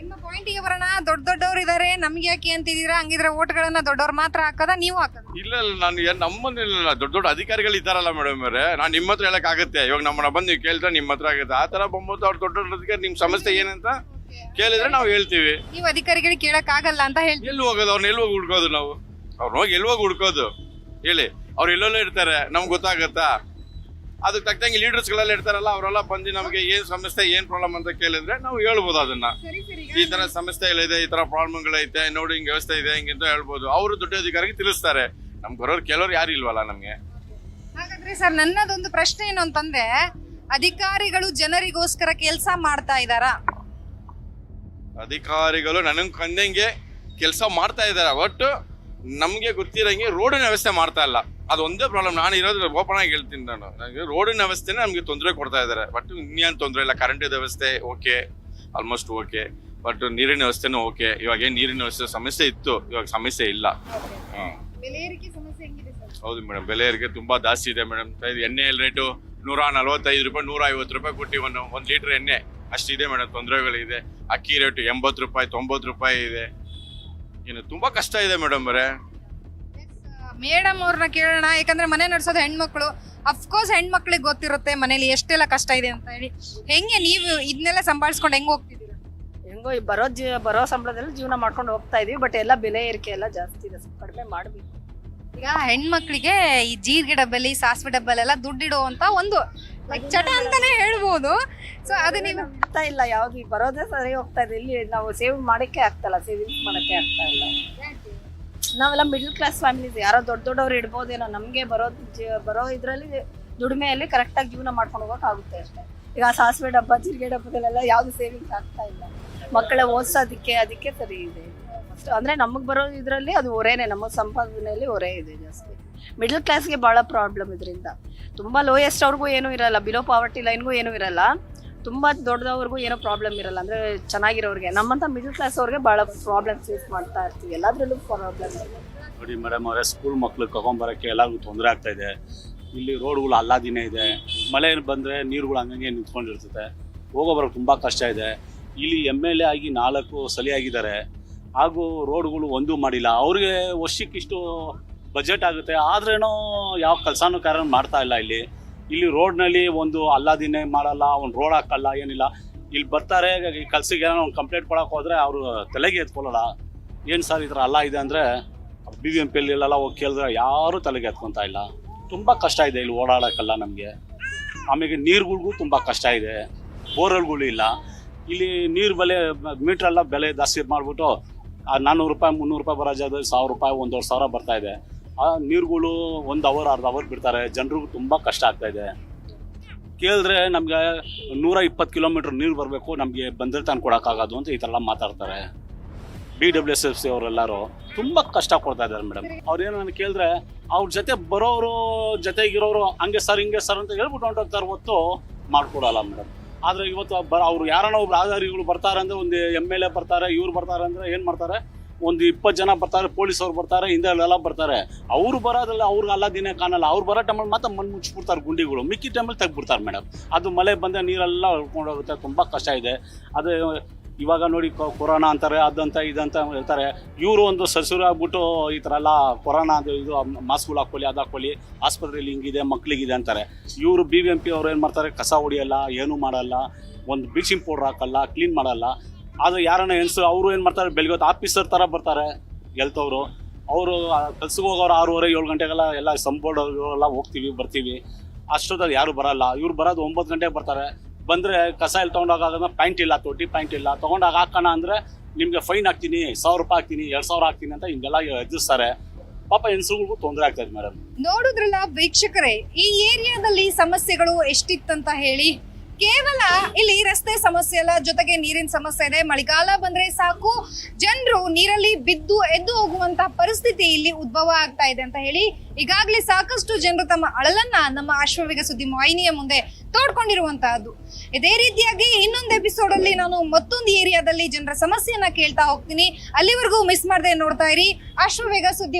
ನಿಮ್ಮ ಪಾಯಿಂಟಿಗೆ ಬರೋಣ ದೊಡ್ಡ ದೊಡ್ಡವ್ರು ಇದಾರೆ ನಮ್ಗೆ ಯಾಕೆ ಅಂತಿದ್ದೀರಾ? ಹಂಗಿದ್ರೆ ಓಟ್ಗಳನ್ನ ದೊಡ್ಡವ್ರು ಮಾತ್ರ ಹಾಕದ ನೀವು ಹಾಕದ? ಇಲ್ಲ ಇಲ್ಲ ನಾನು ಏನ್ ನಮ್ಮನ್ನಿಲ್ಲ ದೊಡ್ಡ ದೊಡ್ಡ ಅಧಿಕಾರಿಗಳು ಇದ್ದಾರಲ್ಲ ಮೇಡಮ್ ಅವರೇ ನಾನು ನಿಮ್ಮ ಹತ್ರ ಹೇಳಕ್ ಆಗುತ್ತೆ. ಇವಾಗ ನಮ್ಮನ್ನ ಬಂದು ನೀವು ಕೇಳಿದ್ರೆ ನಿಮ್ಮ ಹತ್ರ ಆಗುತ್ತೆ. ಆ ತರ ಬಂಬೋದು ಅವ್ರು ದೊಡ್ಡ ದೊಡ್ಡ ಅಧಿಕಾರಿ ನಿಮ್ಮ ಸಮಸ್ಯೆ ಏನಂತ ಕೇಳಿದ್ರೆ ನಾವು ಹೇಳ್ತೀವಿ. ನೀವು ಅಧಿಕಾರಿಗಳಿಗೆ ಕೇಳಕ್ ಆಗಲ್ಲ ಅಂತ ಹೇಳ್ತೀವಿ. ಎಲ್ಲಿ ಹೋಗೋದು? ಅವ್ರನ್ನ ಎಲ್ಲಿ ಹೋಗಿ ಹುಡ್ಕೋದು ನಾವು? ಅವ್ರನ್ನ ಹೋಗಿ ಎಲ್ಲಿ ಹೋಗಿ ಹುಡ್ಕೋದು? ಹೇಳಿ. ಅವ್ರು ಎಲ್ಲೆಲ್ಲೋ ಇರ್ತಾರೆ ನಮ್ಗೆ ಗೊತ್ತಾಗತ್ತಾ? ಅದಕ್ಕೆ ತಕ್ಕಂಗೆ ಲೀಡರ್ಸ್ಗಳೆಲ್ಲ ಇರ್ತಾರಲ್ಲ ಅವರೆಲ್ಲ ಬಂದು ನಮಗೆ ಏನ್ ಸಮಸ್ಯೆ ಏನ್ ಪ್ರಾಬ್ಲಮ್ ಅಂತ ಕೇಳಿದ್ರೆ ನಾವು ಹೇಳ್ಬೋದು ಅದನ್ನ. ಈ ತರ ಸಮಸ್ಯೆಗಳಿದೆ ಈ ತರ ಪ್ರಾಬ್ಲಮ್ಗಳೈತೆ ನೋಡಿ ಹಿಂಗ್ ವ್ಯವಸ್ಥೆ ಇದೆ ಹಿಂಗೆ ಅಂತ ಹೇಳ್ಬೋದು. ಅವರು ದೊಡ್ಡ ಅಧಿಕಾರಿಗೆ ತಿಳಿಸ್ತಾರೆ. ನಮ್ ಬರೋರು ಕೆಲವರು ಯಾರು ಇಲ್ವಲ್ಲ ನಮ್ಗೆ? ಹಾಗಾದ್ರೆ ಸರ್ ನನ್ನದೊಂದು ಪ್ರಶ್ನೆ ಏನು ಅಂತಂದ್ರೆ ಅಧಿಕಾರಿಗಳು ಜನರಿಗೋಸ್ಕರ ಕೆಲಸ ಮಾಡ್ತಾ ಇದಾರಾ ಅಧಿಕಾರಿಗಳು ನನಗೆ ಕಂದಂಗೆ ಕೆಲಸ ಮಾಡ್ತಾ ಇದ್ದಾರೆ? ಒಟ್ಟು ನಮಗೆ ಗೊತ್ತಿರಂಗೆ ರೋಡಿನ ವ್ಯವಸ್ಥೆ ಮಾಡ್ತಾ ಇಲ್ಲ. ಅದು ಒಂದೇ ಪ್ರಾಬ್ಲಮ್ ನಾನು ಇರೋದು ಓಪನ್ ಆಗಿ ಹೇಳ್ತೀನಿ ನಾನು. ನನಗೆ ರೋಡಿನ ವ್ಯವಸ್ಥೆನೇ ನಮಗೆ ತೊಂದರೆ ಕೊಡ್ತಾ ಇದ್ದಾರೆ ಬಟ್ ಇನ್ನೇನು ತೊಂದರೆ ಇಲ್ಲ. ಕರೆಂಟ್ ವ್ಯವಸ್ಥೆ ಓಕೆ ಆಲ್ಮೋಸ್ಟ್ ಓಕೆ ಬಟ್ ನೀರಿನ ವ್ಯವಸ್ಥೆನೂ ಓಕೆ ಇವಾಗ ಏನು ನೀರಿನ ವ್ಯವಸ್ಥೆ? ಸಮಸ್ಯೆ ಇತ್ತು. ಇವಾಗ ಸಮಸ್ಯೆ ಇಲ್ಲ. ಹಾಂ ಹೌದು ಮೇಡಮ್ ಬೆಲೆ ಏರಿಕೆ ತುಂಬ ಜಾಸ್ತಿ ಇದೆ ಮೇಡಮ್ ಎಣ್ಣೆ ರೇಟು ನೂರ ನಲವತ್ತೈದು ರೂಪಾಯಿ ನೂರ ಐವತ್ತು ರೂಪಾಯಿ ಕೊಟ್ಟಿ ಒಂದು ಒಂದು ಲೀಟರ್ ಎಣ್ಣೆ. ಅಷ್ಟಿದೆ ಮೇಡಮ್ ತೊಂದರೆಗಳಿದೆ. ಅಕ್ಕಿ ರೇಟು ಎಂಬತ್ತು ರೂಪಾಯಿ ತೊಂಬತ್ತು ರೂಪಾಯಿ ಇದೆ. ಏನು ತುಂಬ ಕಷ್ಟ ಇದೆ ಮೇಡಮ್ ಬರೇ. ಮೇಡಮ್ ಅವ್ರನ್ನ ಕೇಳೋಣ ಯಾಕಂದ್ರೆ ಮನೆ ನಡೆಸೋದು ಹೆಣ್ಮಕ್ಳು. ಅಫ್ಕೋರ್ಸ್ ಹೆಣ್ಮಕ್ಳಿಗೆ ಗೊತ್ತಿರುತ್ತೆ ಮನೇಲಿ ಎಷ್ಟೆಲ್ಲ ಕಷ್ಟ ಇದೆ ಅಂತ ಹೇಳಿ. ಹೆಂಗೆ ನೀವು ಇದನ್ನೆಲ್ಲ ಸಂಭಾಳಿಸ್ಕೊಂಡು ಹೆಂಗ್ ಹೋಗ್ತಿದ್ದೀರಾ? ಹೆಂಗೋ ಈ ಬರೋ ಜೀ ಬರೋ ಸಂಬಳದಲ್ಲಿ ಜೀವನ ಮಾಡ್ಕೊಂಡು ಹೋಗ್ತಾ ಇದೀವಿ ಬಟ್ ಎಲ್ಲ ಬೆಲೆ ಏರಿಕೆ ಎಲ್ಲ ಜಾಸ್ತಿ ಇದೆ ಸ್ವಲ್ಪ ಕಡಿಮೆ ಮಾಡಬೇಕು. ಈಗ ಹೆಣ್ಮಕ್ಳಿಗೆ ಈ ಜೀರಿಗೆ ಡಬ್ಬಲಿ ಸಾಸಿವೆ ಡಬ್ಬಲೆಲ್ಲ ದುಡ್ಡಿಡುವಂತ ಒಂದು ಲೈಕ್ ಚಟ ಅಂತಾನೆ ಹೇಳ್ಬೋದು. ಸೊ ಅದು ನೀವು ಆಗ್ತಾ ಇಲ್ಲ ಯಾವ್ದು ಈಗ ಬರೋದೇ ಸರಿ ಹೋಗ್ತಾ ಇದೆ. ಇಲ್ಲಿ ನಾವು ಸೇವ್ ಮಾಡಕ್ಕೆ ಆಗ್ತಲ್ಲ ಸೇವಿಂಗ್ಸ್ ಮಾಡಕ್ಕೆ ಆಗ್ತಾ ಇಲ್ಲ. ನಾವೆಲ್ಲ ಮಿಡ್ಲ್ ಕ್ಲಾಸ್ ಫ್ಯಾಮಿಲೀಸ್ ಯಾರೋ ದೊಡ್ಡ ದೊಡ್ಡವ್ರು ಇಡ್ಬೋದೇನೋ, ನಮಗೆ ಬರೋ ಬರೋ ಇದರಲ್ಲಿ ದುಡಿಮೆಯಲ್ಲಿ ಕರೆಕ್ಟಾಗಿ ಜೀವನ ಮಾಡ್ಕೊಂಡು ಆಗುತ್ತೆ ಅಷ್ಟೇ. ಈಗ ಸಾಸಿವೆ ಡಬ್ಬ, ಜೀರಿಗೆ ಡಬ್ಬದಲ್ಲೆಲ್ಲ ಯಾವುದು ಸೇವಿಂಗ್ಸ್ ಆಗ್ತಾ ಇಲ್ಲ. ಮಕ್ಕಳ ಓದಿಸೋದಕ್ಕೆ, ಅದಕ್ಕೆ ಸರಿ ಇದೆ. ಅಷ್ಟು ಅಂದರೆ ನಮಗೆ ಬರೋ ಇದರಲ್ಲಿ ಅದು ಹೊರೇನೆ ನಮ್ಮ ಸಂಪಾದನೆಯಲ್ಲಿ ಹೊರೆ ಇದೆ ಜಾಸ್ತಿ. ಮಿಡ್ಲ್ ಕ್ಲಾಸ್ಗೆ ಭಾಳ ಪ್ರಾಬ್ಲಮ್ ಇದರಿಂದ. ತುಂಬ ಲೋಯೆಸ್ಟ್ ಅವ್ರಿಗೂ ಏನೂ ಇರಲ್ಲ ಬಿಲೋ ಪಾವರ್ಟಿ ಲೈನ್ಗೂ ಏನೂ ಇರಲ್ಲ. ತುಂಬ ದೊಡ್ಡದವ್ರಿಗೂ ಏನೋ ಪ್ರಾಬ್ಲಮ್ ಇರಲ್ಲ. ಅಂದರೆ ಚೆನ್ನಾಗಿರೋರಿಗೆ. ನಮ್ಮಂಥ ಮಿಡಲ್ ಕ್ಲಾಸ್ ಅವ್ರಿಗೆ ಭಾಳ ಪ್ರಾಬ್ಲಮ್ ಫೇಸ್ ಮಾಡ್ತಾ ಇರ್ತೀವಿ. ಎಲ್ಲದರಲ್ಲೂ ಪ್ರಾಬ್ಲಮ್ ನೋಡಿ ಮೇಡಮ್ ಅವರೇ ಸ್ಕೂಲ್ ಮಕ್ಳು ಕರ್ಕೊಂಬರಕ್ಕೆ ಎಲ್ಲರಿಗೂ ತೊಂದರೆ ಆಗ್ತಾ ಇದೆ. ಇಲ್ಲಿ ರೋಡ್ಗಳು ಅಲ್ಲಾದಿನೇ ಇದೆ. ಮಳೆ ಬಂದರೆ ನೀರುಗಳು ಹಂಗಂಗೆ ನಿಂತ್ಕೊಂಡಿರ್ತದೆ. ಹೋಗೋ ಬರೋಕ್ಕೆ ತುಂಬ ಕಷ್ಟ ಇದೆ. ಇಲ್ಲಿ ಎಂ ಎಲ್ ಎ ಆಗಿ ನಾಲ್ಕು ಸಲಿಯಾಗಿದ್ದಾರೆ. ಹಾಗೂ ರೋಡ್ಗಳು ಒಂದೂ ಮಾಡಿಲ್ಲ. ಅವ್ರಿಗೆ ವರ್ಷಕ್ಕಿಷ್ಟು ಬಜೆಟ್ ಆಗುತ್ತೆ. ಆದ್ರೇನೋ ಯಾವ ಕೆಲಸನೂ ಕಾರ್ಯ ಮಾಡ್ತಾ ಇಲ್ಲ ಇಲ್ಲಿ. ಇಲ್ಲಿ ರೋಡ್ನಲ್ಲಿ ಒಂದು ಅಲ್ಲಾದಿನೇ ಮಾಡಲ್ಲ, ಒಂದು ರೋಡ್ ಹಾಕಲ್ಲ, ಏನಿಲ್ಲ. ಇಲ್ಲಿ ಬರ್ತಾರೆ ಕಲ್ಸಿಗೆ ಏನೋ ಒಂದು ಕಂಪ್ಲೇಂಟ್ ಕೊಡೋಕೆ ಹೋದ್ರೆ ಅವರು ತಲೆಗೆ ಎತ್ಕೊಳ್ಳಲ್ಲ ಏನು ಸರ್ ಈ ಥರ ಅಲ್ಲ ಇದೆ ಅಂದರೆ ಬಿ ಬಿ ಎಂ ಎಲ್ಲ ಹೋಗಿ ಕೇಳಿದ್ರೆ ಯಾರೂ ತಲೆಗೆ ಎತ್ಕೊತಾ ಇಲ್ಲ. ತುಂಬ ಕಷ್ಟ ಇದೆ ಇಲ್ಲಿ ಓಡಾಡೋಕ್ಕಲ್ಲ ನಮಗೆ. ಆಮೇಲೆ ನೀರುಗಳಿಗೂ ತುಂಬ ಕಷ್ಟ ಇದೆ. ಬೋರ್ವೆಲ್ಗಳು ಇಲ್ಲ. ಇಲ್ಲಿ ನೀರು ಬೆಲೆ ಮೀಟ್ರೆಲ್ಲ ಬೆಲೆ ಜಾಸ್ತಿ ಮಾಡಿಬಿಟ್ಟು ನಾನ್ನೂರು ರೂಪಾಯಿ, ಮುನ್ನೂರು ರೂಪಾಯಿ ಬರೋ ಜಾಗದಲ್ಲಿ ಸಾವಿರ ರೂಪಾಯಿ, ಒಂದೂವರೆ ಸಾವಿರ ಬರ್ತಾ ಇದೆ. ಆ ನೀರುಗಳು ಒಂದು ಅವರ್ ಅರ್ಧ ಅವರ್ ಬಿಡ್ತಾರೆ. ಜನರಿಗೂ ತುಂಬ ಕಷ್ಟ ಆಗ್ತಾ ಇದೆ. ಕೇಳಿದ್ರೆ ನಮಗೆ ನೂರ ಇಪ್ಪತ್ತು ಕಿಲೋಮೀಟ್ರ್ ನೀರು ಬರಬೇಕು, ನಮಗೆ ಬಂದರೆ ತಾನು ಕೊಡೋಕ್ಕಾಗೋದು ಅಂತ ಈ ಥರ ಮಾತಾಡ್ತಾರೆ. B W S F C ಅವರೆಲ್ಲರೂ ತುಂಬ ಕಷ್ಟ ಕೊಡ್ತಾ ಇದ್ದಾರೆ ಮೇಡಮ್ ಅವ್ರೇನು ನಾನು ಕೇಳಿದ್ರೆ, ಅವ್ರ ಜೊತೆ ಬರೋರು, ಜೊತೆಗಿರೋರು ಹಂಗೆ ಸರ್ ಹಿಂಗೆ ಸರ್ ಅಂತ ಹೇಳ್ಬಿಟ್ಟು ಹೊಂಟೋಗ್ತಾರೆ ಹೊತ್ತು ಮಾಡ್ಕೊಡಲ್ಲ ಮೇಡಮ್ ಆದರೆ ಇವತ್ತು ಬ ಅವ್ರು ಯಾರನ್ನ ಒಬ್ರು ಆಧಾರಿಗಳು ಬರ್ತಾರೆ ಅಂದರೆ, ಒಂದು ಎಂ ಎಲ್ ಎ ಬರ್ತಾರೆ, ಇವ್ರು ಬರ್ತಾರೆ ಅಂದರೆ ಏನು ಮಾಡ್ತಾರೆ? ಒಂದು ಇಪ್ಪತ್ತು ಜನ ಬರ್ತಾರೆ, ಪೊಲೀಸ್ ಅವ್ರು ಬರ್ತಾರೆ ಹಿಂದೆಲ್ಲ ಬರ್ತಾರೆ. ಅವ್ರು ಬರೋದ್ರಲ್ಲಿ ಅವ್ರಿಗೆ ಅಲ್ಲ ದಿನ ಕಾಣಲ್ಲ. ಅವ್ರು ಬರೋ ಟೈಮಲ್ಲಿ ಮಾತ್ರ ಮಣ್ಣು ಮುಚ್ಚಿಬಿಡ್ತಾರೆ ಗುಂಡಿಗಳು. ಮಿಕ್ಕಿ ಟೈಮಲ್ಲಿ ತೆಗ್ಬಿಡ್ತಾರೆ ಮೇಡಮ್ ಅದು ಮಳೆ ಬಂದರೆ ನೀರೆಲ್ಲ ಹೊಡ್ಕೊಂಡು ಹೋಗುತ್ತೆ. ತುಂಬ ಕಷ್ಟ ಇದೆ. ಅದು ಇವಾಗ ನೋಡಿ ಕೊರೋನಾ ಅಂತಾರೆ, ಅದಂತ ಇದಂತ ಹೇಳ್ತಾರೆ ಇವರು ಒಂದು ಸಸುರ ಆಗ್ಬಿಟ್ಟು ಈ ಥರ ಎಲ್ಲ ಕೊರೋನಾ ಅದು ಇದು ಮಾಸ್ಕ್ಗಳು ಹಾಕೊಳ್ಳಿ ಅದು ಹಾಕೊಳ್ಳಿ ಆಸ್ಪತ್ರೆಯಲ್ಲಿ ಹಿಂಗಿದೆ ಇದೆ ಅಂತಾರೆ. ಇವರು ಬಿ ಬಿ ಎಂ ಪಿ ಅವ್ರು ಏನು ಮಾಡ್ತಾರೆ? ಕಸ ಹೊಡಿಯಲ್ಲ, ಏನೂ ಮಾಡಲ್ಲ. ಒಂದು ಬ್ಲೀಚಿಂಗ್ ಪೌಡ್ರ್ ಹಾಕಲ್ಲ ಕ್ಲೀನ್ ಮಾಡಲ್ಲ. ಆದರೆ ಯಾರನ್ನ ಹೆಣ್ಸು ಅವರು ಏನು ಮಾಡ್ತಾರೆ, ಬೆಳಗ್ಗೆ ಹೊತ್ತು ಆಫೀಸರ್ ಥರ ಬರ್ತಾರೆ, ಗೆಲ್ತವ್ರು. ಅವರು ಕೆಲ್ಸಕ್ಕೆ ಹೋಗೋರು ಆರೂವರೆ, ಏಳು ಗಂಟೆಗೆಲ್ಲ ಎಲ್ಲ ಸಂಬೋರ್ಡ್ ಎಲ್ಲ ಹೋಗ್ತೀವಿ, ಬರ್ತೀವಿ. ಅಷ್ಟೊತ್ತಲ್ಲಿ ಯಾರು ಬರಲ್ಲ. ಇವ್ರು ಬರೋದು ಒಂಬತ್ತು ಗಂಟೆಗೆ ಬರ್ತಾರೆ. ಬಂದರೆ ಕಸ ಎಲ್ಲಿ ತೊಗೊಂಡೋಗಾಗ ಪ್ಯಾಂಟ್ ಇಲ್ಲ, ತೊಟ್ಟಿ ಪ್ಯಾಂಟ್ ಇಲ್ಲ. ತೊಗೊಂಡಾಗ ಹಾಕೋಣ ಅಂದರೆ ನಿಮಗೆ ಫೈನ್ ಹಾಕ್ತೀನಿ, ಸಾವಿರ ರೂಪಾಯಿ ಹಾಕ್ತೀನಿ, ಎರಡು ಸಾವಿರ ಹಾಕ್ತೀನಿ ಅಂತ ಹಿಂಗೆಲ್ಲ ಎದುರಿಸ್ತಾರೆ. ಪಾಪ ಹೆಣ್ಸುಗಳಿಗೂ ತೊಂದರೆ ಆಗ್ತದೆ ಮೇಡಮ್ ನೋಡಿದ್ರಲ್ಲ ವೀಕ್ಷಕರೇ, ಈ ಏರಿಯಾದಲ್ಲಿ ಸಮಸ್ಯೆಗಳು ಎಷ್ಟಿತ್ತಂತ ಹೇಳಿ? ಕೇವಲ ಇಲ್ಲಿ ರಸ್ತೆ ಸಮಸ್ಯೆ ಅಲ್ಲ, ಜೊತೆಗೆ ನೀರಿನ ಸಮಸ್ಯೆ ಇದೆ. ಮಳೆಗಾಲ ಬಂದ್ರೆ ಸಾಕು. ಜನರು ನೀರಲ್ಲಿ ಬಿದ್ದು ಎದ್ದು ಹೋಗುವಂತಹ ಪರಿಸ್ಥಿತಿ ಇಲ್ಲಿ ಉದ್ಭವ ಆಗ್ತಾ ಇದೆ ಅಂತ ಹೇಳಿ ಈಗಾಗಲೇ ಸಾಕಷ್ಟು ಜನರು ತಮ್ಮ ಅಳಲನ್ನ ನಮ್ಮ ಅಶ್ವವೇಗ ಸುದ್ದಿ ವಾಹಿನಿಯ ಮುಂದೆ ತೋಡ್ಕೊಂಡಿರುವಂತಹದ್ದು. ಇದೇ ರೀತಿಯಾಗಿ ಇನ್ನೊಂದು ಎಪಿಸೋಡ್ ಅಲ್ಲಿ ನಾನು ಮತ್ತೊಂದು ಏರಿಯಾದಲ್ಲಿ ಜನರ ಸಮಸ್ಯೆಯನ್ನ ಕೇಳ್ತಾ ಹೋಗ್ತೀನಿ. ಅಲ್ಲಿವರೆಗೂ ಮಿಸ್ ಮಾಡದೆ ನೋಡ್ತಾ ಇರಿ. ಅಶ್ವವೇಗ ಸುದ್ದಿ